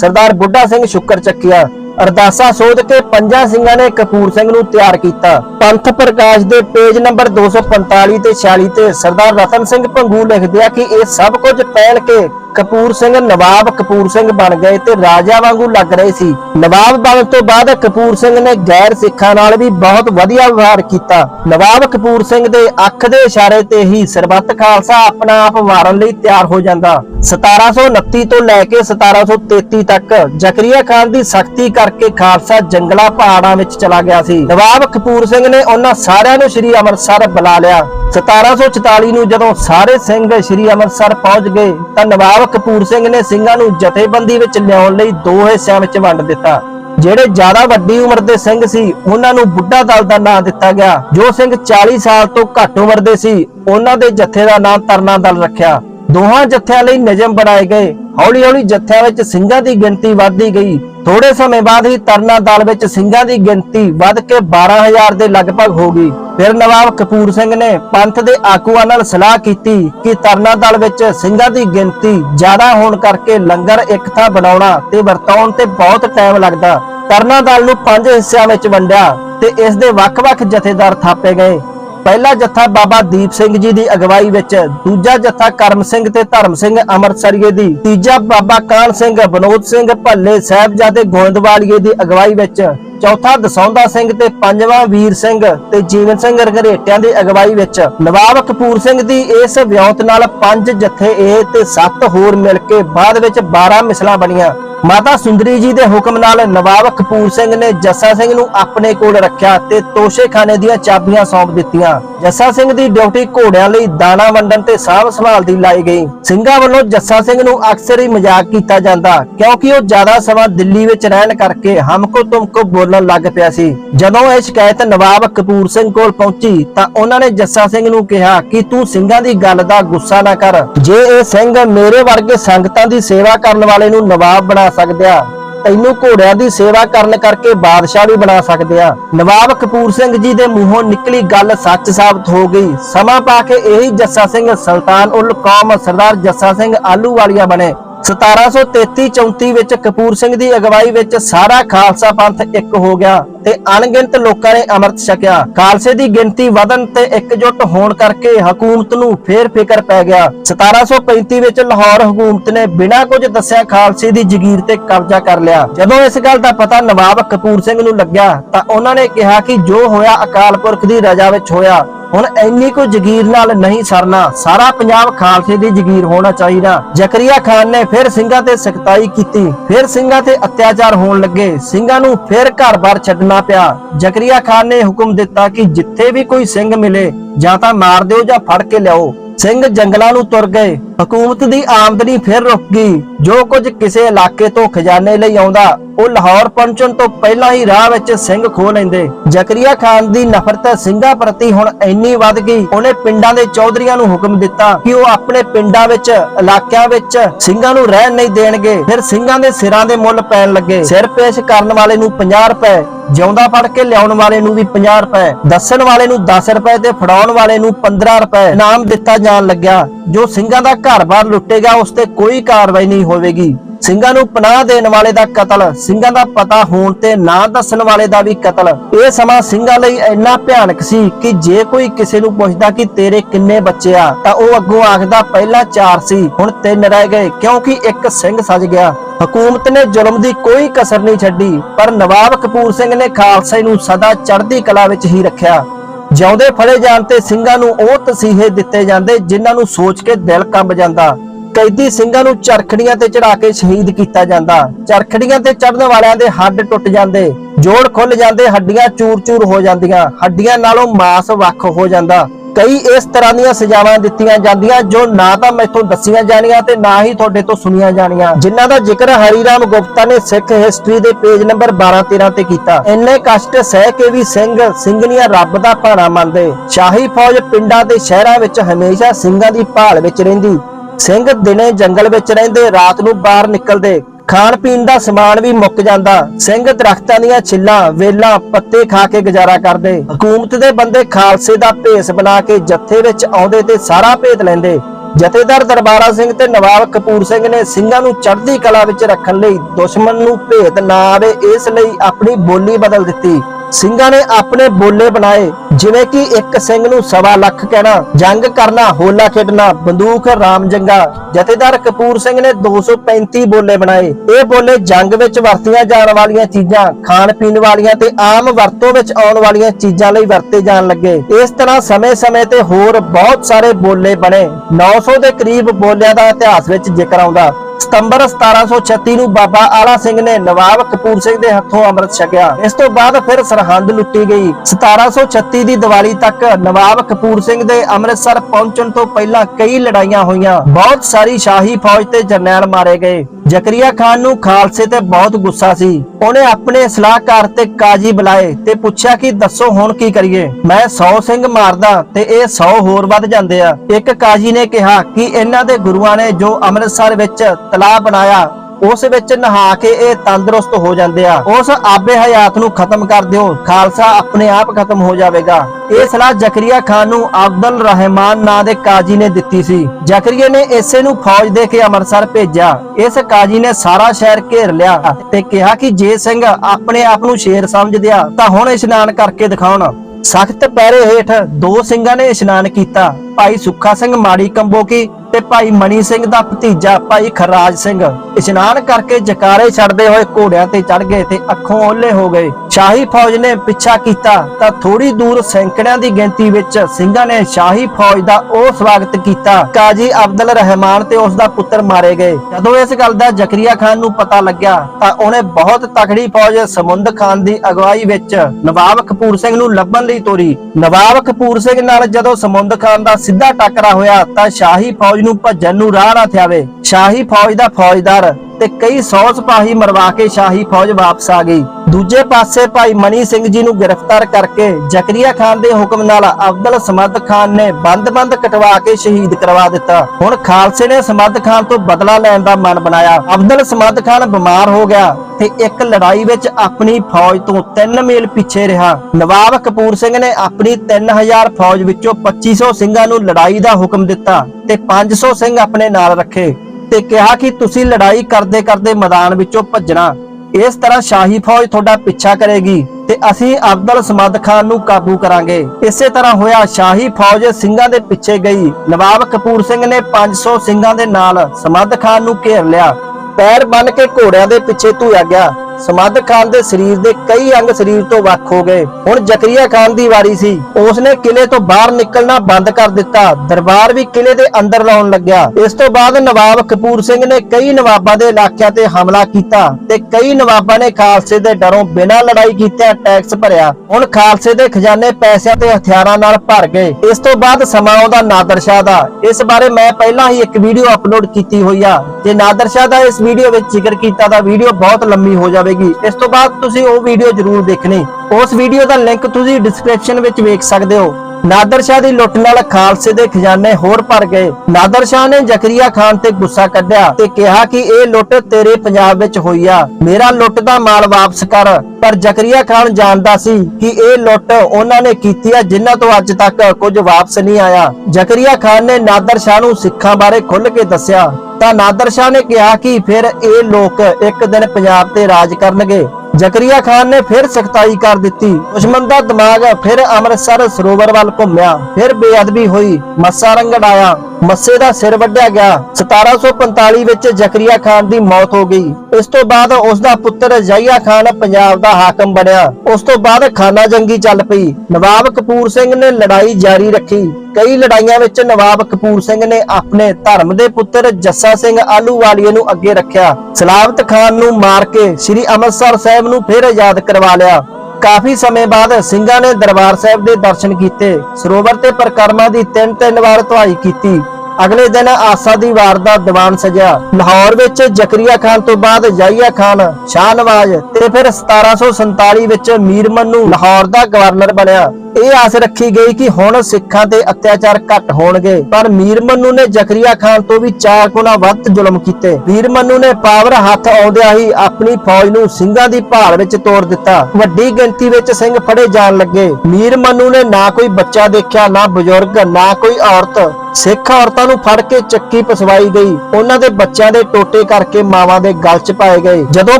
ਸਰਦਾਰ ਬੁੱਢਾ ਸਿੰਘ ਸ਼ੁਕਰ ਚੱਕਿਆ। ਅਰਦਾਸਾ ਸੋਧ ਕੇ ਪੰਜਾਂ ਸਿੰਘਾਂ ਨੇ ਕਪੂਰ ਸਿੰਘ ਨੂੰ ਤਿਆਰ ਕੀਤਾ। ਪੰਥ ਪ੍ਰਕਾਸ਼ ਦੇ ਪੇਜ ਨੰਬਰ 245 ਤੇ 46 ਤੇ ਸਰਦਾਰ ਰਤਨ ਸਿੰਘ ਪੰਗੂ ਲਿਖਦੇ ਆ ਕਿ ਇਹ ਸਭ ਕੁਝ ਪਹਿਲ ਕੇ ਕਪੂਰ ਸਿੰਘ, ਨਵਾਬ ਕਪੂਰ ਸਿੰਘ ਬਣ ਗਏ ਤੇ ਰਾਜਾ ਵਾਂਗੂ ਲੱਗ ਰਹੇ ਸੀ। ਨਵਾਬ ਬਣਨ ਤੋਂ ਬਾਅਦ ਕਪੂਰ ਸਿੰਘ ਨੇ ਗੈਰ ਸਿੱਖਾਂ ਨਾਲ ਵੀ ਬਹੁਤ ਵਧੀਆ ਵਿਵਹਾਰ ਕੀਤਾ। ਨਵਾਬ ਕਪੂਰ ਸਿੰਘ ਦੇ ਅੱਖ ਦੇ ਇਸ਼ਾਰੇ ਤੇ ਹੀ ਸਰਬੱਤ ਖਾਲਸਾ ਆਪਣਾ ਆਪ ਵਾਰਨ ਲਈ ਤਿਆਰ ਹੋ ਜਾਂਦਾ। 1729 ਤੋਂ ਲੈ ਕੇ 1733 ਤੱਕ ਜ਼ਕਰੀਆ ਖਾਨ ਦੀ ਸਖਤੀ ਕਰਕੇ ਖਾਲਸਾ ਜੰਗਲਾ ਪਹਾੜਾਂ ਵਿੱਚ ਚਲਾ ਗਿਆ ਸੀ। ਨਵਾਬ ਕਪੂਰ ਸਿੰਘ ਨੇ ਉਹਨਾਂ ਸਾਰਿਆਂ ਨੂੰ ਸ੍ਰੀ ਅੰਮ੍ਰਿਤਸਰ ਬੁਲਾ ਲਿਆ। 1744 ਨੂੰ ਜਦੋਂ ਸਾਰੇ ਸਿੰਘ ਸ੍ਰੀ ਅੰਮ੍ਰਿਤਸਰ ਪਹੁੰਚ ਗਏ ਤਾਂ ਨਵਾਬ ਕਪੂਰ ਸਿੰਘ ਨੇ ਸਿੰਘਾਂ ਨੂੰ ਜਥੇਬੰਦੀ ਵਿੱਚ ਲਿਆਉਣ ਲਈ ਦੋ ਹਿੱਸਿਆਂ ਵਿੱਚ ਵੰਡ ਦਿੱਤਾ। ਜਿਹੜੇ ਜ਼ਿਆਦਾ ਵੱਡੀ ਉਮਰ ਦੇ ਸਿੰਘ ਸੀ, ਉਹਨਾਂ ਨੂੰ ਬੁੱਢਾ ਦਲ ਦਾ ਨਾਂ ਦਿੱਤਾ ਗਿਆ। ਜੋ ਸਿੰਘ 40 ਸਾਲ ਤੋਂ ਘੱਟ ਉਮਰ ਦੇ ਸੀ, ਉਹਨਾਂ ਦੇ ਜਥੇ ਦਾ ਨਾਂ ਤਰਨਾ ਦਲ ਰੱਖਿਆ। ਦੋਹਾਂ ਜਥਿਆਂ ਲਈ ਨਿਯਮ ਬਣਾਏ ਗਏ। ਹੌਲੀ ਹੌਲੀ ਜਥਿਆਂ ਵਿੱਚ ਸਿੰਘਾਂ ਦੀ ਗਿਣਤੀ ਵਧਦੀ ਗਈ। ਥੋੜੇ ਸਮੇਂ ਬਾਅਦ ਹੀ ਤਰਨਾ ਦਲ ਵਿੱਚ ਸਿੰਘਾਂ ਦੀ ਗਿਣਤੀ ਵੱਧ ਕੇ 12000 ਦੇ ਲਗਭਗ ਹੋ ਗਈ। ਫਿਰ ਨਵਾਬ ਕਪੂਰ ਸਿੰਘ ਨੇ ਪੰਥ ਦੇ ਆਗੂਆਂ ਨਾਲ ਸਲਾਹ ਕੀਤੀ ਕਿ ਤਰਨਾ ਦਲ ਵਿੱਚ ਸਿੰਘਾਂ ਦੀ ਗਿਣਤੀ ਜ਼ਿਆਦਾ ਹੋਣ ਕਰਕੇ ਲੰਗਰ ਇੱਕ ਥਾਂ ਬਣਾਉਣਾ ਤੇ ਵਰਤਾਉਣ ਤੇ ਬਹੁਤ ਟਾਈਮ ਲੱਗਦਾ। ਤਰਨਾ ਦਲ ਨੂੰ ਪੰਜ ਹਿੱਸਿਆਂ ਵਿੱਚ ਵੰਡਿਆ ਤੇ ਇਸ ਦੇ ਵੱਖ-ਵੱਖ ਜਥੇਦਾਰ ਥਾਪੇ ਗਏ। ਪਹਿਲਾ ਜੱਥਾ ਬਾਬਾ ਦੀਪ ਸਿੰਘ ਜੀ ਦੀ ਅਗਵਾਈ ਵਿੱਚ, ਦੂਜਾ ਜੱਥਾ ਕਰਮ ਸਿੰਘ ਤੇ ਧਰਮ ਸਿੰਘ ਅੰਮ੍ਰਿਤਸਰੀਏ ਦੀ, ਤੀਜਾ ਬਾਬਾ ਕਾਨ ਸਿੰਘ, ਵਿਨੋਦ ਸਿੰਘ ਭੱਲੇ ਸਾਹਿਬਜ਼ਾਦੇ ਗੋਇੰਦਵਾਲੀਏ ਦੀ ਅਗਵਾਈ ਵਿੱਚ, ਚੌਥਾ ਦਸੌਂਦਾ ਸਿੰਘ ਤੇ ਪੰਜਵਾਂ ਵੀਰ ਸਿੰਘ ਤੇ ਜੀਵਨ ਸਿੰਘ ਰਗਰੇਟਿਆਂ ਦੀ ਅਗਵਾਈ ਵਿੱਚ। ਨਵਾਬ ਕਪੂਰ ਸਿੰਘ ਦੀ ਇਸ ਵਿਉਂਤ ਨਾਲ ਪੰਜ ਜਥੇ ਇਹ ਤੇ ਸੱਤ ਹੋਰ ਮਿਲ ਕੇ ਬਾਅਦ ਵਿੱਚ 12 ਮਿਸਲਾਂ ਬਣੀਆਂ। ਮਾਤਾ ਸੁੰਦਰੀ ਜੀ ਦੇ ਹੁਕਮ ਨਾਲ ਨਵਾਬ ਕਪੂਰ ਸਿੰਘ ਨੇ ਜੱਸਾ ਸਿੰਘ ਨੂੰ ਆਪਣੇ ਕੋਲ ਰੱਖਿਆ ਤੇ ਤੋਸ਼ੇਖਾਨੇ ਦੀਆਂ ਚਾਬੀਆਂ ਸੌਂਪ ਦਿੱਤੀਆਂ। ਜੱਸਾ ਸਿੰਘ ਦੀ ਡਿਊਟੀ ਘੋੜਿਆਂ ਲਈ ਦਾਣਾ ਵੰਡਣ ਤੇ ਸਾਂਭ ਸੰਭਾਲ ਦੀ ਲਾਈ ਗਈ। ਸਿੰਘਾਂ ਵੱਲੋਂ ਜੱਸਾ ਸਿੰਘ ਨੂੰ ਅਕਸਰ ਹੀ ਮਜ਼ਾਕ ਕੀਤਾ ਜਾਂਦਾ, ਕਿਉਂਕਿ ਉਹ ਜ਼ਿਆਦਾ ਸਮਾਂ ਦਿੱਲੀ ਵਿੱਚ ਰਹਿਣ ਕਰਕੇ ਹਮਕੋ ਤੁਮਕੋ ਬੋਲਣ ਲੱਗ ਪਿਆ ਸੀ। ਜਦੋਂ ਇਹ ਸ਼ਿਕਾਇਤ ਨਵਾਬ ਕਪੂਰ ਸਿੰਘ ਕੋਲ ਪਹੁੰਚੀ, ਤਾਂ ਉਹਨਾਂ ਨੇ ਜੱਸਾ ਸਿੰਘ ਨੂੰ ਕਿਹਾ ਕਿ ਤੂੰ ਸਿੰਘਾਂ ਦੀ ਗੱਲ ਦਾ ਗੁੱਸਾ ਨਾ ਕਰ। ਜੇ ਇਹ ਸਿੰਘ ਮੇਰੇ ਵਰਗੇ ਸੰਗਤਾਂ ਦੀ ਸੇਵਾ ਕਰਨ ਵਾਲੇ ਨੂੰ ਨਵਾਬ ਬਣਾ ਸਕਦੇ ਆ। ਤੈਨੂੰ ਘੋੜਿਆਂ ਦੀ ਸੇਵਾ ਕਰਨ ਕਰਕੇ ਬਾਦਸ਼ਾਹ ਵੀ ਬਣਾ ਸਕਦੇ ਆ। ਨਵਾਬ ਕਪੂਰ ਸਿੰਘ ਜੀ ਦੇ ਮੂੰਹੋਂ ਨਿਕਲੀ ਗੱਲ ਸੱਚ ਸਾਬਤ ਹੋ ਗਈ। ਸਮਾਂ ਪਾ ਕੇ ਇਹੀ ਜੱਸਾ ਸਿੰਘ ਸੁਲਤਾਨ ਉਲ ਕੌਮ ਸਰਦਾਰ ਜੱਸਾ ਸਿੰਘ ਆਲੂਵਾਲੀਆ ਬਣੇ। 1733-34 ਵਿੱਚ ਕਪੂਰ ਸਿੰਘ ਦੀ ਅਗਵਾਈ ਵਿੱਚ ਸਾਰਾ ਖਾਲਸਾ ਪੰਥ ਇੱਕ ਹੋ ਗਿਆ ਤੇ ਅਣਗਿਣਤ ਲੋਕਾਂ ਨੇ ਅੰਮ੍ਰਿਤ ਛਕਿਆ। ਖਾਲਸੇ ਦੀ ਗਿਣਤੀ ਵਧਣ ਤੇ ਇਕਜੁੱਟ ਹੋਣ ਕਰਕੇ ਹਕੂਮਤ ਨੂੰ ਫੇਰ ਫਿਕਰ ਪੈ ਗਿਆ। 1735 ਵਿੱਚ ਲਾਹੌਰ ਹਕੂਮਤ ਨੇ ਬਿਨਾਂ ਕੁਝ ਦੱਸਿਆ ਖਾਲਸੇ ਦੀ ਜ਼ਗੀਰ ਤੇ ਕਬਜ਼ਾ ਕਰ ਲਿਆ। ਜਦੋਂ ਇਸ ਗੱਲ ਦਾ ਪਤਾ ਨਵਾਬ ਕਪੂਰ ਸਿੰਘ ਨੂੰ ਲੱਗਿਆ ਤਾਂ ਉਹਨਾਂ ਨੇ ਕਿਹਾ ਕਿ ਜੋ ਹੋਇਆ ਅਕਾਲ ਪੁਰਖ ਦੀ ਰਜ਼ਾ ਵਿੱਚ ਹੋਇਆ। ਹੁਣ ਇੰਨੀ ਕੋ ਜ਼ਗੀਰ ਨਾਲ ਨਹੀਂ ਸਰਨਾ, ਸਾਰਾ ਪੰਜਾਬ ਖਾਲਸੇ ਦੀ ਜ਼ਗੀਰ ਹੋਣਾ ਚਾਹੀਦਾ। ਜ਼ਕਰੀਆ ਖਾਨ ਨੇ ਫਿਰ ਸਿੰਘਾਂ ਤੇ ਸਖਤਾਈ ਕੀਤੀ, ਫਿਰ ਸਿੰਘਾਂ ਤੇ ਅਤਿਆਚਾਰ ਹੋਣ ਲੱਗੇ, ਸਿੰਘਾਂ ਨੂੰ ਫਿਰ ਘਰ-ਬਾਰ ਛੱਡਣਾ ਪਿਆ। ਜ਼ਕਰੀਆ ਖਾਨ ਨੇ ਹੁਕਮ ਦਿੱਤਾ ਕਿ ਜਿੱਥੇ ਵੀ ਕੋਈ ਸਿੰਘ ਮਿਲੇ, ਜਾਂ ਤਾਂ ਮਾਰ ਦਿਓ ਜਾਂ ਫੜ ਕੇ ਲਿਆਓ। ਸਿੰਘ ਜੰਗਲਾਂ ਨੂੰ ਤੁਰ ਗਏ। ਹਕੂਮਤ ਦੀ ਆਮਦਨੀ ਫਿਰ ਰੁਕ ਗਈ। ਜੋ ਕੁਝ ਕਿਸੇ ਇਲਾਕੇ ਤੋਂ ਖਜ਼ਾਨੇ ਲਈ ਆਉਂਦਾ, ਉਹ ਲਾਹੌਰ ਪਹੁੰਚਣ ਤੋਂ ਪਹਿਲਾਂ ਹੀ ਰਾਹ ਵਿੱਚ ਸਿੰਘ ਖੋ ਲੈਂਦੇ। ਜ਼ਕਰੀਆ ਖਾਨ ਦੀ ਨਫ਼ਰਤ ਸਿੰਘਾਂ ਪ੍ਰਤੀ ਹੁਣ ਇੰਨੀ ਵੱਧ ਗਈ, ਉਹਨੇ ਪਿੰਡਾਂ ਦੇ ਚੌਧਰੀਆਂ ਨੂੰ ਹੁਕਮ ਦਿੱਤਾ ਕਿ ਉਹ ਆਪਣੇ ਪਿੰਡਾਂ ਵਿੱਚ, ਇਲਾਕਿਆਂ ਵਿੱਚ ਸਿੰਘਾਂ ਨੂੰ ਰਹਿਣ ਨਹੀਂ ਦੇਣਗੇ। ਫਿਰ ਸਿੰਘਾਂ ਦੇ ਸਿਰਾਂ ਦੇ ਮੁੱਲ ਪੈਣ ਲੱਗੇ। ਸਿਰ ਪੇਸ਼ ਕਰਨ ਵਾਲੇ ਨੂੰ 50 ਰੁਪਏ ਜਿਉਂਦਾ ਫੜ ਕੇ ਲਿਆਉਣ ਵਾਲੇ ਨੂੰ ਵੀ 50 ਰੁਪਏ, ਦੱਸਣ ਵਾਲੇ ਨੂੰ 10 ਰੁਪਏ ਤੇ ਫੜਾਉਣ ਵਾਲੇ ਨੂੰ 15 ਰੁਪਏ ਇਨਾਮ ਦਿੱਤਾ ਜਾਣ ਲੱਗਿਆ। ਜੋ ਸਿੰਘਾਂ ਦਾ ਘਰ-ਬਾਰ ਲੁੱਟੇਗਾ, ਉਸ ਤੇ ਕੋਈ ਕਾਰਵਾਈ ਨਹੀਂ ਹੋਵੇਗੀ। ਸਿੰਘਾਂ ਨੂੰ ਪਨਾਹ ਦੇਣ ਵਾਲੇ ਦਾ ਕਤਲ, ਸਿੰਘਾਂ ਦਾ ਪਤਾ ਹੋਣ ਤੇ ਨਾ ਦੱਸਣ ਵਾਲੇ ਦਾ ਵੀ ਕਤਲ। ਇਹ ਸਮਾਂ ਸਿੰਘਾਂ ਲਈ ਇੰਨਾ ਭਿਆਨਕ ਸੀ ਕਿ ਜੇ ਕੋਈ ਕਿਸੇ ਨੂੰ ਪੁੱਛਦਾ ਕਿ ਤੇਰੇ ਕਿੰਨੇ ਬੱਚੇ ਆ, ਤਾਂ ਉਹ ਅੱਗੋਂ ਆਖਦਾ, ਪਹਿਲਾਂ 4 ਸੀ, ਹੁਣ 3 ਰਹਿ ਗਏ, ਕਿਉਂਕਿ ਇੱਕ ਸਿੰਘ ਸਜ ਗਿਆ। ਹਕੂਮਤ ਨੇ ਜ਼ੁਲਮ ਦੀ ਕੋਈ ਕਸਰ ਨਹੀਂ ਛੱਡੀ, ਪਰ ਨਵਾਬ ਕਪੂਰ ਸਿੰਘ ਨੇ ਖਾਲਸੇ ਨੂੰ ਸਦਾ ਚੜ੍ਹਦੀ ਕਲਾ ਵਿੱਚ ਹੀ ਰੱਖਿਆ। ਜਿਉਂਦੇ ਫੜੇ ਜਾਣ ਤੇ ਸਿੰਘਾਂ ਨੂੰ ਉਹ ਤਸੀਹੇ ਦਿੱਤੇ ਜਾਂਦੇ, ਜਿਨ੍ਹਾਂ ਨੂੰ ਸੋਚ ਕੇ ਦਿਲ ਕੰਬ ਜਾਂਦਾ। ਕੈਦੀ ਸਿੰਘਾਂ ਨੂੰ ਚਰਖੜੀਆਂ ਤੇ ਚੜਾ ਕੇ ਸ਼ਹੀਦ ਕੀਤਾ ਜਾਂਦਾ। ਚਰਖੜੀਆਂ ਤੇ ਚੜਨ ਵਾਲਿਆਂ ਦੇ ਹੱਡ ਟੁੱਟ ਜਾਂਦੇ, ਜੋੜ ਖੁੱਲ ਜਾਂਦੇ, ਹੱਡੀਆਂ ਚੂਰ-ਚੂਰ ਹੋ ਜਾਂਦੀਆਂ, ਹੱਡੀਆਂ ਨਾਲੋਂ ਮਾਸ ਵੱਖ ਹੋ ਜਾਂਦਾ। ਕਈ ਇਸ ਤਰ੍ਹਾਂ ਦੀਆਂ ਸਜ਼ਾਵਾਂ ਦਿੱਤੀਆਂ ਜਾਂਦੀਆਂ ਜੋ ਨਾ ਤਾਂ ਮੈਥੋਂ ਦੱਸੀਆਂ ਜਾਣੀਆਂ ਤੇ ਨਾ ਹੀ ਤੁਹਾਡੇ ਤੋਂ ਸੁਣੀਆਂ ਜਾਣੀਆਂ। ਜਿਨ੍ਹਾਂ ਦਾ ਜ਼ਿਕਰ ਹਰੀ ਰਾਮ ਗੁਪਤਾ ਨੇ ਸਿੱਖ ਹਿਸਟਰੀ ਦੇ ਪੇਜ ਨੰਬਰ 12-13 ਤੇ ਕੀਤਾ। ਇੰਨੇ ਕਸ਼ਟ ਸਹਿ ਕੇ ਵੀ ਸਿੰਘ ਸਿੰਘਣੀਆਂ ਰੱਬ ਦਾ ਭਾਣਾ ਮੰਨਦੇ। ਸ਼ਾਹੀ ਫੌਜ ਪਿੰਡਾਂ ਤੇ ਸ਼ਹਿਰਾਂ ਵਿੱਚ ਹਮੇਸ਼ਾ ਸਿੰਘਾਂ ਦੀ ਭਾਲ ਵਿੱਚ ਰਹਿੰਦੀ। ਸਿੰਘ ਦਿਨੇ ਜੰਗਲ ਵਿੱਚ ਰਹਿੰਦੇ, ਰਾਤ ਨੂੰ ਬਾਹਰ ਨਿਕਲਦੇ। ਖਾਣ ਪੀਣ ਦਾ ਸਮਾਨ ਵੀ ਮੁੱਕ ਜਾਂਦਾ। ਸਿੰਘ ਦਰਖਤਾਂ ਦੀਆਂ ਛਿੱਲਾਂ, ਵੇਲਾਂ, ਪੱਤੇ ਖਾ ਕੇ ਗੁਜ਼ਾਰਾ ਕਰਦੇ। ਹਕੂਮਤ ਦੇ ਬੰਦੇ ਖਾਲਸੇ ਦਾ ਭੇਸ ਬਣਾ ਕੇ ਜੱਥੇ ਵਿੱਚ ਆਉਂਦੇ ਤੇ ਸਾਰਾ ਭੇਤ ਲੈਂਦੇ। ਜਥੇਦਾਰ ਦਰਬਾਰਾ ਸਿੰਘ ਤੇ ਨਵਾਬ ਕਪੂਰ ਸਿੰਘ ਨੇ ਸਿੰਘਾਂ ਨੂੰ ਚੜ੍ਹਦੀ ਕਲਾ ਵਿੱਚ ਰੱਖਣ ਲਈ ਦੁਸ਼ਮਣ ਨੂੰ ਭੇਤ ਨਾ ਆਵੇ, ਇਸ ਲਈ ਆਪਣੀ ਬੋਲੀ ਬਦਲ ਦਿੱਤੀ। ਸਿੰਘਾਂ ਨੇ ਆਪਣੇ ਬੋਲੇ ਬਣਾਏ, ਜਿਵੇਂ ਕਿ ਇੱਕ ਸਿੰਘ ਨੂੰ ਸਵਾ ਲੱਖ ਕਹਿਣਾ, ਜੰਗ ਕਰਨਾ, ਹੋਲਾ ਖੇਡਣਾ, ਬੰਦੂਕ ਰਾਮ ਜੰਗਾ। ਜਥੇਦਾਰ ਕਪੂਰ ਸਿੰਘ ਨੇ 235 ਬੋਲੇ ਬਣਾਏ। ਇਹ ਬੋਲੇ ਜੰਗ ਵਿੱਚ ਵਰਤੀਆਂ ਜਾਣ ਵਾਲੀਆਂ ਚੀਜ਼ਾਂ, ਖਾਣ ਪੀਣ ਵਾਲੀਆਂ ਤੇ ਆਮ ਵਰਤੋਂ ਵਿੱਚ ਆਉਣ ਵਾਲੀਆਂ ਚੀਜ਼ਾਂ ਲਈ ਵਰਤੇ ਜਾਣ ਲੱਗੇ। ਇਸ ਤਰ੍ਹਾਂ ਸਮੇਂ-ਸਮੇਂ ਤੇ ਹੋਰ ਬਹੁਤ ਸਾਰੇ ਬੋਲੇ ਬਣੇ। 900 ਦੇ ਕਰੀਬ ਬੋਲਿਆਂ ਦਾ ਇਤਿਹਾਸ ਵਿੱਚ ਜ਼ਿਕਰ ਆਉਂਦਾ। ਸਤੰਬਰ 1736 ਨੂੰ ਬਾਬਾ ਆਲਾ ਸਿੰਘ ਨੇ ਨਵਾਬ ਕਪੂਰ ਸਿੰਘ ਦੇ ਹੱਥੋਂ ਅੰਮ੍ਰਿਤ ਛਕਿਆ। ਇਸ ਤੋਂ ਬਾਅਦ ਫਿਰ ਸਰਹੰਦ ਲੁੱਟੀ ਗਈ। 1736 ਦੀ ਦੀਵਾਲੀ ਤੱਕ ਨਵਾਬ ਕਪੂਰ ਸਿੰਘ ਦੇ ਅੰਮ੍ਰਿਤਸਰ ਪਹੁੰਚਣ ਤੋਂ ਪਹਿਲਾਂ ਕਈ ਲੜਾਈਆਂ ਹੋਈਆਂ। ਬਹੁਤ ਸਾਰੀ ਸ਼ਾਹੀ ਫੌਜ ਤੇ ਜਰਨੈਲ ਮਾਰੇ ਗਏ। ਜ਼ਕਰੀਆ ਖਾਨ ਨੂੰ ਖਾਲਸੇ ਤੇ ਬਹੁਤ ਗੁੱਸਾ ਸੀ। ਉਹਨੇ ਆਪਣੇ ਸਲਾਹਕਾਰ ਤੇ ਕਾਜੀ ਬੁਲਾਏ ਤੇ ਪੁੱਛਿਆ ਕਿ ਦੱਸੋ ਹੁਣ ਕੀ ਕਰੀਏ? ਮੈਂ 100 ਸਿੰਘ ਮਾਰਦਾ ਤੇ ਇਹ 100 ਹੋਰ ਵੱਧ ਜਾਂਦੇ ਆ। ਇੱਕ ਕਾਜੀ ਨੇ ਕਿਹਾ ਕਿ ਇਹਨਾਂ ਦੇ ਗੁਰੂਆਂ ਨੇ ਜੋ ਅੰਮ੍ਰਿਤਸਰ ਵਿੱਚ ਤਲਾਬ ਬਣਾਇਆ, ਉਸ ਵਿੱਚ ਨਹਾ ਕੇ ਇਹ ਤੰਦਰੁਸਤ ਹੋ ਜਾਂਦੇ ਆ। ਉਸ ਆਬੇ ਹਯਾਤ ਨੂੰ ਖਤਮ ਕਰ ਦਿਓ। ਖਾਲਸਾ ਆਪਣੇ ਆਪ ਖਤਮ ਹੋ ਜਾਵੇਗਾ। ਇਹ ਸਲਾਹ ਜ਼ਕਰੀਆ ਖਾਨ ਨੂੰ ਅਬਦੁਲ ਰਹਿਮਾਨ ਨਾਂ ਦੇ ਕਾਜੀ ਨੇ ਦਿੱਤੀ ਸੀ। ਜ਼ਕਰੀਆ ਨੇ ਇਸੇ ਨੂੰ ਫੌਜ ਦੇ ਕੇ ਅੰਮ੍ਰਿਤਸਰ ਭੇਜਿਆ। ਇਸ ਕਾਜੀ ਨੇ ਸਾਰਾ ਸ਼ਹਿਰ ਘੇਰ ਲਿਆ ਤੇ ਕਿਹਾ ਕਿ ਜੇ ਸਿੰਘ ਆਪਣੇ ਆਪ ਨੂੰ ਸ਼ੇਰ ਸਮਝਦੇ ਤਾਂ ਹੁਣ ਇਸ਼ਨਾਨ ਕਰਕੇ ਦਿਖਾਉਣ। ਸਖਤ ਪੈਰੇ ਹੇਠ ਦੋ ਸਿੰਘਾਂ ਨੇ ਇਸ਼ਨਾਨ ਕੀਤਾ। ਭਾਈ ਸੁੱਖਾ ਸਿੰਘ ਮਾੜੀ ਕੰਬੋਕੀ ਤੇ ਭਾਈ ਮਣੀ ਸਿੰਘ ਦਾ ਭਤੀਜਾ ਭਾਈ ਖਰਾਜ ਸਿੰਘ। ਇਸ਼ਨਾਨ ਕਰਕੇ ਜਕਾਰੇ ਛੱਡਦੇ ਹੋਏ ਘੋੜਿਆਂ ਤੇ ਚੜ ਗਏ ਤੇ ਅੱਖੋਂ ਓਲੇ ਹੋ ਗਏ। ਸ਼ਾਹੀ ਫੌਜ ਨੇ ਪਿੱਛਾ ਕੀਤਾ ਤਾਂ ਥੋੜੀ ਦੂਰ ਸੈਂਕੜਿਆਂ ਦੀ ਗਿਣਤੀ ਵਿੱਚ ਸਿੰਘਾਂ ਨੇ ਸ਼ਾਹੀ ਫੌਜ ਦਾ ਉਹ ਸਵਾਗਤ ਕੀਤਾ। ਕਾਜੀ ਅਬਦੁਲ ਰਹਿਮਾਨ ਤੇ ਉਸ ਦਾ ਪੁੱਤਰ ਮਾਰੇ ਗਏ। ਜਦੋਂ ਇਸ ਗੱਲ ਦਾ ਜ਼ਕਰੀਆ ਖਾਨ ਨੂੰ ਪਤਾ ਲੱਗਿਆ ਤਾਂ ਉਹਨੇ ਬਹੁਤ ਤਕੜੀ ਫੌਜ ਸਮੁੰਦ ਖਾਨ ਦੀ ਅਗਵਾਈ ਵਿੱਚ ਨਵਾਬ ਕਪੂਰ ਸਿੰਘ ਨੂੰ ਲੱਭਣ ਲਈ ਤੋਰੀ। ਨਵਾਬ ਕਪੂਰ ਸਿੰਘ ਨਾਲ ਜਦੋਂ ਸਮੁੰਦ ਖਾਨ ਦਾ ਸਿੱਧਾ ਟੱਕਰਾ ਹੋਇਆ ਤਾਂ ਸ਼ਾਹੀ ਫੌਜ ਨੂੰ ਭੱਜਣ ਨੂੰ ਰਾਹ ਨਾ ਥਿਆਵੇ। ਸ਼ਾਹੀ ਫੌਜ ਦਾ ਫੌਜਦਾਰ ਤੇ ਕਈ ਸੌ ਸਿਪਾਹੀ ਮਰਵਾ ਕੇ ਸ਼ਾਹੀ ਫੌਜ ਵਾਪਸ ਆ ਗਈ। ਦੂਜੇ ਪਾਸੇ ਭਾਈ ਮਣੀ ਸਿੰਘ ਜੀ ਨੂੰ ਗ੍ਰਿਫਤਾਰ ਕਰਕੇ ਜ਼ਕਰੀਆ ਖਾਨ ਦੇ ਹੁਕਮ ਨਾਲ ਅਬਦੁਲ ਸਮਦ ਖਾਨ ਨੇ ਬੰਦ-ਬੰਦ ਕਟਵਾ ਕੇ ਸ਼ਹੀਦ ਕਰਵਾ ਦਿੱਤਾ। ਹੁਣ ਖਾਲਸੇ ਨੇ ਸਮਦ ਖਾਨ ਤੋਂ ਬਦਲਾ ਲੈਣ ਦਾ ਮਨ ਬਣਾਇਆ। ਅਬਦੁਲ ਸਮਦ ਖਾਨ ਬਿਮਾਰ ਹੋ ਗਿਆ ਤੇ ਇੱਕ ਲੜਾਈ ਵਿੱਚ ਆਪਣੀ ਫੌਜ ਤੋਂ 3 ਮੀਲ ਪਿੱਛੇ ਰਿਹਾ। ਨਵਾਬ ਕਪੂਰ ਸਿੰਘ ਨੇ ਆਪਣੀ 3000 ਫੌਜ ਵਿੱਚੋਂ 2500 ਸਿੰਘਾਂ ਨੂੰ ਲੜਾਈ ਦਾ ਹੁਕਮ ਦਿੱਤਾ ਤੇ 500 ਸਿੰਘ ਆਪਣੇ ਨਾਲ ਰੱਖੇ। ਤੇ ਕਿਹਾ ਕਿ ਤੁਸੀਂ ਲੜਾਈ ਕਰਦੇ ਕਰਦੇ ਮੈਦਾਨ ਵਿੱਚੋਂ ਭੱਜਣਾ। ਇਸ ਤਰ੍ਹਾਂ ਸ਼ਾਹੀ ਫੌਜ ਤੁਹਾਡਾ ਪਿੱਛਾ ਕਰੇਗੀ ਤੇ ਅਸੀਂ ਅਬਦੁਲ ਸਮਦ ਖਾਨ ਨੂੰ ਕਾਬੂ ਕਰਾਂਗੇ। ਇਸੇ ਤਰ੍ਹਾਂ ਹੋਇਆ ਸ਼ਾਹੀ ਫੌਜ ਸਿੰਘਾਂ ਦੇ ਪਿੱਛੇ ਗਈ। ਨਵਾਬ ਕਪੂਰ ਸਿੰਘ ਨੇ 500 ਸਿੰਘਾਂ ਦੇ ਨਾਲ ਸਮਦ ਖਾਨ ਨੂੰ ਘੇਰ ਲਿਆ। ਪੈਰ ਬੰਨ ਕੇ ਘੋੜਿਆਂ ਦੇ ਪਿੱਛੇ ਧੂਇਆ ਗਿਆ। ਸਮਦ ਖਾਨ ਦੇ ਸਰੀਰ ਦੇ ਕਈ ਅੰਗ ਸਰੀਰ ਤੋਂ ਵੱਖ ਹੋ ਗਏ। ਹੁਣ ਜ਼ਕਰੀਆ ਖਾਨ ਦੀ ਵਾਰੀ ਸੀ। ਉਸਨੇ ਕਿਲੇ ਤੋਂ ਬਾਹਰ ਨਿਕਲਣਾ ਬੰਦ ਕਰ ਦਿੱਤਾ। ਦਰਬਾਰ ਵੀ ਕਿਲੇ ਦੇ ਅੰਦਰ ਲਾਉਣ ਲੱਗਿਆ। ਇਸ ਤੋਂ ਬਾਅਦ ਨਵਾਬ ਕਪੂਰ ਸਿੰਘ ਨੇ ਕਈ ਨਵਾਬਾਂ ਦੇ ਇਲਾਕਿਆਂ ਤੇ ਹਮਲਾ ਕੀਤਾ ਤੇ ਕਈ ਨਵਾਬਾਂ ਨੇ ਖਾਲਸੇ ਦੇ ਡਰੋਂ ਬਿਨਾਂ ਲੜਾਈ ਕੀਤਿਆਂ ਟੈਕਸ ਭਰਿਆ। ਹੁਣ ਖਾਲਸੇ ਦੇ ਖਜ਼ਾਨੇ ਪੈਸਿਆਂ ਤੇ ਹਥਿਆਰਾਂ ਨਾਲ ਭਰ ਗਏ। ਇਸ ਤੋਂ ਬਾਅਦ ਸਮਾਂ ਆਉਂਦਾ ਨਾਦਰ ਸ਼ਾਹ ਦਾ। ਇਸ ਬਾਰੇ ਮੈਂ ਪਹਿਲਾਂ ਹੀ ਇੱਕ ਵੀਡੀਓ ਅਪਲੋਡ ਕੀਤੀ ਹੋਈ ਆ। ਜੇ ਨਾਦਰ ਸ਼ਾਹ ਦਾ ਇਸ ਵੀਡੀਓ ਵਿੱਚ ਜ਼ਿਕਰ ਕੀਤਾ ਤਾਂ ਵੀਡੀਓ ਬਹੁਤ ਲੰਮੀ ਹੋ ਜਾ ਜਾਵੇਗੀ। ਇਸ ਤੋਂ ਬਾਅਦ ਤੁਸੀਂ ਉਹ ਵੀਡੀਓ ਜ਼ਰੂਰ ਦੇਖਣੀ। ਉਸ ਵੀਡੀਓ ਦਾ ਲਿੰਕ ਤੁਸੀਂ ਡਿਸਕ੍ਰਿਪਸ਼ਨ ਵਿੱਚ ਵੇਖ ਸਕਦੇ ਹੋ। ਨਾਦਰ ਸ਼ਾਹ ਦੀ ਲੁੱਟ ਨਾਲ ਖਾਲਸੇ ਦੇ ਖਜ਼ਾਨੇ ਹੋਰ ਭਰ ਗਏ। ਨਾਦਰ ਸ਼ਾਹ ਨੇ ਜ਼ਕਰੀਆ ਖਾਨ ਤੇ ਗੁੱਸਾ ਕੱਢਿਆ ਤੇ ਕਿਹਾ ਕਿ ਇਹ ਲੁੱਟ ਤੇਰੇ ਪੰਜਾਬ ਵਿੱਚ ਹੋਈ ਆ। ਮੇਰਾ ਲੁੱਟ ਦਾ ਮਾਲ ਵਾਪਸ ਕਰ। ਪਰ ਜ਼ਕਰੀਆ ਖਾਨ ਜਾਣਦਾ ਸੀ ਕਿ ਇਹ ਲੁੱਟ ਉਹਨਾਂ ਨੇ ਕੀਤੀ ਆ, ਜਿਨ੍ਹਾਂ ਤੋਂ ਅੱਜ ਤੱਕ ਕੁਝ ਵਾਪਸ ਨਹੀਂ ਆਇਆ। ਜ਼ਕਰੀਆ ਖਾਨ ਨੇ ਨਾਦਰ ਸ਼ਾਹ ਨੂੰ ਸਿੱਖਾਂ ਬਾਰੇ ਖੁੱਲ੍ਹ ਕੇ ਦੱਸਿਆ। ਤਾਂ ਨਾਦਰ ਸ਼ਾਹ ਨੇ ਕਿਹਾ ਕਿ ਫਿਰ ਇਹ ਲੋਕ ਇੱਕ ਦਿਨ ਪੰਜਾਬ ਤੇ ਰਾਜ ਕਰਨਗੇ। ਜ਼ਕਰੀਆ ਖਾਨ ਨੇ ਫਿਰ ਸਖਤਾਈ ਕਰ ਦਿੱਤੀ। ਦੁਸ਼ਮਣ ਦਾ ਦਿਮਾਗ ਫਿਰ ਅੰਮ੍ਰਿਤਸਰ ਸਰੋਵਰ ਵੱਲ ਘੁੰਮਿਆ। ਫਿਰ ਬੇਅਦਬੀ ਹੋਈ। ਮੱਸਾ ਰੰਗੜ ਆਇਆ। ਮੱਸੇ ਦਾ ਸਿਰ ਵੱਢਿਆ ਗਿਆ। 1745 ਵਿੱਚ ਜ਼ਕਰੀਆ ਖਾਨ ਦੀ ਮੌਤ ਹੋ ਗਈ। ਇਸ ਤੋਂ ਬਾਅਦ ਉਸ ਦਾ ਪੁੱਤਰ ਜ਼ਈਆ ਖਾਨ ਪੰਜਾਬ ਦਾ ਹਾਕਮ ਬਣਿਆ। ਉਸ ਤੋਂ ਬਾਅਦ ਖਾਨਾ ਜੰਗੀ ਚੱਲ ਪਈ। ਨਵਾਬ ਕਪੂਰ ਸਿੰਘ ਨੇ ਲੜਾਈ ਜਾਰੀ ਰੱਖੀ। ਕਈ ਲੜਾਈਆਂ ਵਿੱਚ ਨਵਾਬ ਕਪੂਰ ਸਿੰਘ ਨੇ ਆਪਣੇ ਧਰਮ ਦੇ ਪੁੱਤਰ ਜੱਸਾ ਸਿੰਘ ਆਲੂਵਾਲੀਏ ਨੂੰ ਅੱਗੇ ਰੱਖਿਆ। ਸਲਾਮਤ ਖਾਨ ਨੂੰ ਮਾਰ ਕੇ ਸ੍ਰੀ ਅੰਮ੍ਰਿਤਸਰ ਸਾਹਿਬ ਨੂੰ ਫਿਰ ਆਜ਼ਾਦ ਕਰਵਾ ਲਿਆ। ਕਾਫੀ ਸਮੇਂ ਬਾਅਦ ਸਿੰਘਾਂ ਨੇ ਦਰਬਾਰ ਸਾਹਿਬ ਦੇ ਦਰਸ਼ਨ ਕੀਤੇ। ਸਰੋਵਰ ਤੇ ਪਰਕਰਮਾ ਦੀ ਤਿੰਨ ਤਿੰਨ ਵਾਰ ਧੁਆਈ ਕੀਤੀ। ਅਗਲੇ ਦਿਨ ਆਸਾ ਦੀ ਵਾਰ ਦਾ ਦੀਵਾਨ ਸਜਿਆ। ਲਾਹੌਰ ਵਿੱਚ ਜ਼ਕਰੀਆ ਖਾਨ ਤੋਂ ਬਾਅਦ ਜਾਈਆ ਖਾਨ, ਸ਼ਾਹ ਨਵਾਜ਼ ਤੇ ਫਿਰ 1747 ਵਿੱਚ ਮੀਰ ਮੰਨੂ ਲਾਹੌਰ ਦਾ ਗਵਰਨਰ ਬਣਿਆ। ਇਹ ਆਸ ਰੱਖੀ ਗਈ ਕਿ ਹੁਣ ਸਿੱਖਾਂ ਤੇ ਅਤਿਆਚਾਰ ਘੱਟ ਹੋਣਗੇ, ਪਰ ਮੀਰ ਮੰਨੂ ਨੇ ਜ਼ਕਰੀਆ ਖਾਨ ਤੋਂ ਵੀ ਚਾਰ ਗੁਣਾ ਵੱਧ ਜ਼ੁਲਮ ਕੀਤੇ। ਮੀਰ ਮੰਨੂ ਨੇ ਪਾਵਰ ਹੱਥ ਆਉਂਦਿਆਂ ਹੀ ਆਪਣੀ ਫੌਜ ਨੂੰ ਸਿੰਘਾਂ ਦੀ ਭਾਲ ਵਿੱਚ ਤੋੜ ਦਿੱਤਾ। ਵੱਡੀ ਗਿਣਤੀ ਵਿੱਚ ਸਿੰਘ ਫੜੇ ਜਾਣ ਲੱਗੇ। ਮੀਰ ਮੰਨੂ ਨੇ ਨਾ ਕੋਈ ਬੱਚਾ ਦੇਖਿਆ, ਨਾ ਬਜ਼ੁਰਗ, ਨਾ ਕੋਈ ਔਰਤ। ਸਿੱਖ ਔਰਤਾਂ ਨੂੰ ਫੜ ਕੇ ਚੱਕੀ ਪਸਵਾਈ ਗਈ। ਉਹਨਾਂ ਦੇ ਬੱਚਿਆਂ ਦੇ ਟੋਟੇ ਕਰਕੇ ਮਾਵਾਂ ਦੇ ਗਲ 'ਚ ਪਾਏ ਗਏ। ਜਦੋਂ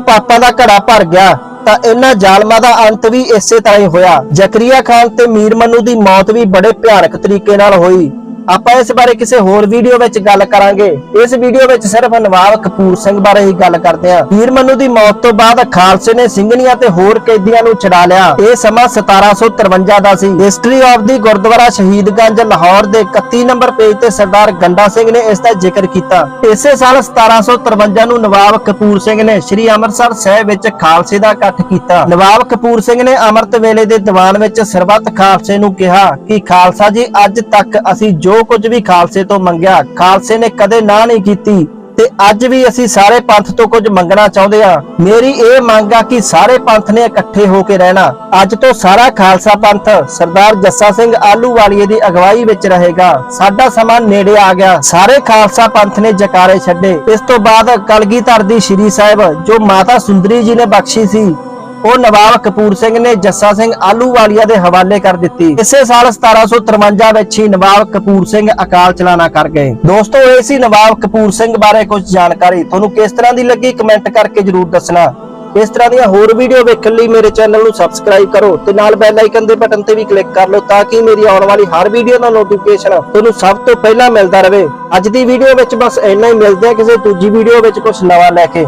ਪਾਪਾਂ ਦਾ ਘੜਾ ਭਰ ਗਿਆ, ਤਾਂ ਇਹਨਾਂ ਜ਼ਾਲਮਾਂ ਦਾ ਅੰਤ ਵੀ ਇਸੇ ਤਰ੍ਹਾਂ ਹੀ ਹੋਇਆ। ਜ਼ਕਰੀਆ ਖਾਨ ਤੇ ਮੀਰ ਮਨੂ ਦੀ ਮੌਤ ਵੀ ਬੜੇ ਭਿਆਨਕ ਤਰੀਕੇ ਨਾਲ ਹੋਈ। ਆਪਾਂ ਇਸ ਬਾਰੇ ਕਿਸੇ ਹੋਰ ਵੀਡੀਓ ਵਿੱਚ ਗੱਲ ਕਰਾਂਗੇ। ਇਸ ਵੀਡੀਓ ਵਿੱਚ ਸਿਰਫ ਨਵਾਬ ਕਪੂਰ ਸਿੰਘ ਬਾਰੇ ਹੀ ਗੱਲ ਕਰਦੇ ਹਾਂ। ਮੀਰ ਮੰਨੂ ਦੀ ਮੌਤ ਤੋਂ ਬਾਅਦ ਖਾਲਸੇ ਨੇ ਸਿੰਘਣੀਆਂ ਤੇ ਹੋਰ ਕੈਦੀਆਂ ਨੂੰ ਛਡਾ ਲਿਆ। ਇਹ ਸਮਾਂ 1753 ਦਾ ਸੀ। History of the Gurdwara Shahidganj, Lahore ਦੇ 31 ਨੰਬਰ ਪੇਜ ਤੇ ਸਰਦਾਰ ਗੰਡਾ ਸਿੰਘ ਨੇ ਇਸ ਦਾ ਜ਼ਿਕਰ ਕੀਤਾ। ਇਸੇ ਸਾਲ 1753 ਨੂੰ ਨਵਾਬ ਕਪੂਰ ਸਿੰਘ ਨੇ ਸ੍ਰੀ ਅੰਮ੍ਰਿਤਸਰ ਸਾਹਿਬ ਵਿੱਚ ਖਾਲਸੇ ਦਾ ਇਕੱਠ ਕੀਤਾ। ਨਵਾਬ ਕਪੂਰ ਸਿੰਘ ਨੇ ਅੰਮ੍ਰਿਤ ਵੇਲੇ ਦੇ ਦੀਵਾਨ ਵਿੱਚ ਸਰਬੱਤ ਖਾਲਸੇ ਨੂੰ ਕਿਹਾ ਕਿ, ਖਾਲਸਾ ਜੀ, ਅੱਜ ਤੱਕ ਅਸੀਂ ਜੋ ਜੋ ਕੁਝ ਵੀ ਖਾਲਸੇ ਤੋਂ ਮੰਗਿਆ, ਖਾਲਸੇ ਨੇ ਕਦੇ ਨਾ ਨਹੀਂ ਕੀਤੀ। ਤੇ ਅੱਜ ਵੀ ਅਸੀਂ ਸਾਰੇ ਪੰਥ ਤੋਂ ਕੁਝ ਮੰਗਣਾ ਚਾਹੁੰਦੇ ਆ ਮੇਰੀ ਇਹ ਮੰਗ ਆ ਕਿ ਸਾਰੇ ਪੰਥ ਨੇ ਇਕੱਠੇ ਹੋ ਕੇ ਰਹਿਣਾ। ਅੱਜ ਤੋਂ ਸਾਰਾ ਖਾਲਸਾ ਪੰਥ ਸਰਦਾਰ ਜੱਸਾ ਸਿੰਘ ਆਲੂਵਾਲੀਏ ਦੀ ਅਗਵਾਈ ਵਿੱਚ ਰਹੇਗਾ। ਸਾਡਾ ਸਮਾਂ ਨੇੜੇ ਆ ਗਿਆ। ਸਾਰੇ ਖਾਲਸਾ ਪੰਥ ਨੇ ਜਕਾਰੇ ਛੱਡੇ। ਇਸ ਤੋਂ ਬਾਅਦ ਕਲਗੀਧਰ ਦੀ ਸ਼੍ਰੀ ਸਾਹਿਬ, ਜੋ ਮਾਤਾ ਸੁੰਦਰੀ ਜੀ ਨੇ ਬਖਸ਼ੀ ਸੀ ਉਹ ਨਵਾਬ ਕਪੂਰ ਸਿੰਘ ਨੇ ਜੱਸਾ ਸਿੰਘ ਆਲੂਵਾਲੀਆ ਦੇ ਹਵਾਲੇ ਕਰ ਦਿੱਤੀ। ਇਸੇ ਸਾਲ 1753 ਵਿੱਚ ਹੀ ਨਵਾਬ ਕਪੂਰ ਸਿੰਘ ਅਕਾਲ ਚਲਾਣਾ ਕਰ ਗਏ। ਦੋਸਤੋ, ਇਹ ਸੀ ਨਵਾਬ ਕਪੂਰ ਸਿੰਘ ਬਾਰੇ ਕੁਝ ਜਾਣਕਾਰੀ। ਤੁਹਾਨੂੰ ਕਿਸ ਤਰ੍ਹਾਂ ਦੀ ਲੱਗੀ ਕਮੈਂਟ ਕਰਕੇ ਜਰੂਰ ਦੱਸਣਾ। ਇਸ ਤਰ੍ਹਾਂ ਦੀਆਂ ਹੋਰ ਵੀਡੀਓ ਵੇਖਣ ਲਈ ਮੇਰੇ ਚੈਨਲ ਨੂੰ ਸਬਸਕ੍ਰਾਈਬ ਕਰੋ ਤੇ ਨਾਲ ਬੈਲ ਆਈਕਨ ਦੇ ਬਟਨ ਤੇ ਵੀ ਕਲਿੱਕ ਕਰ ਲਓ ਤਾਂ ਕਿ ਮੇਰੀ ਆਉਣ ਵਾਲੀ ਹਰ ਵੀਡੀਓ ਦਾ ਨੋਟੀਫਿਕੇਸ਼ਨ ਤੁਹਾਨੂੰ ਸਭ ਤੋਂ ਪਹਿਲਾਂ ਮਿਲਦਾ ਰਹੇ। ਅੱਜ ਦੀ ਵੀਡੀਓ ਵਿੱਚ ਬਸ ਇੰਨਾ ਹੀ, ਮਿਲਦੇ ਆ ਕਿਸੇ ਦੂਜੀ ਵੀਡੀਓ ਵਿੱਚ ਕੁਝ ਨਵਾਂ ਲੈ ਕੇ।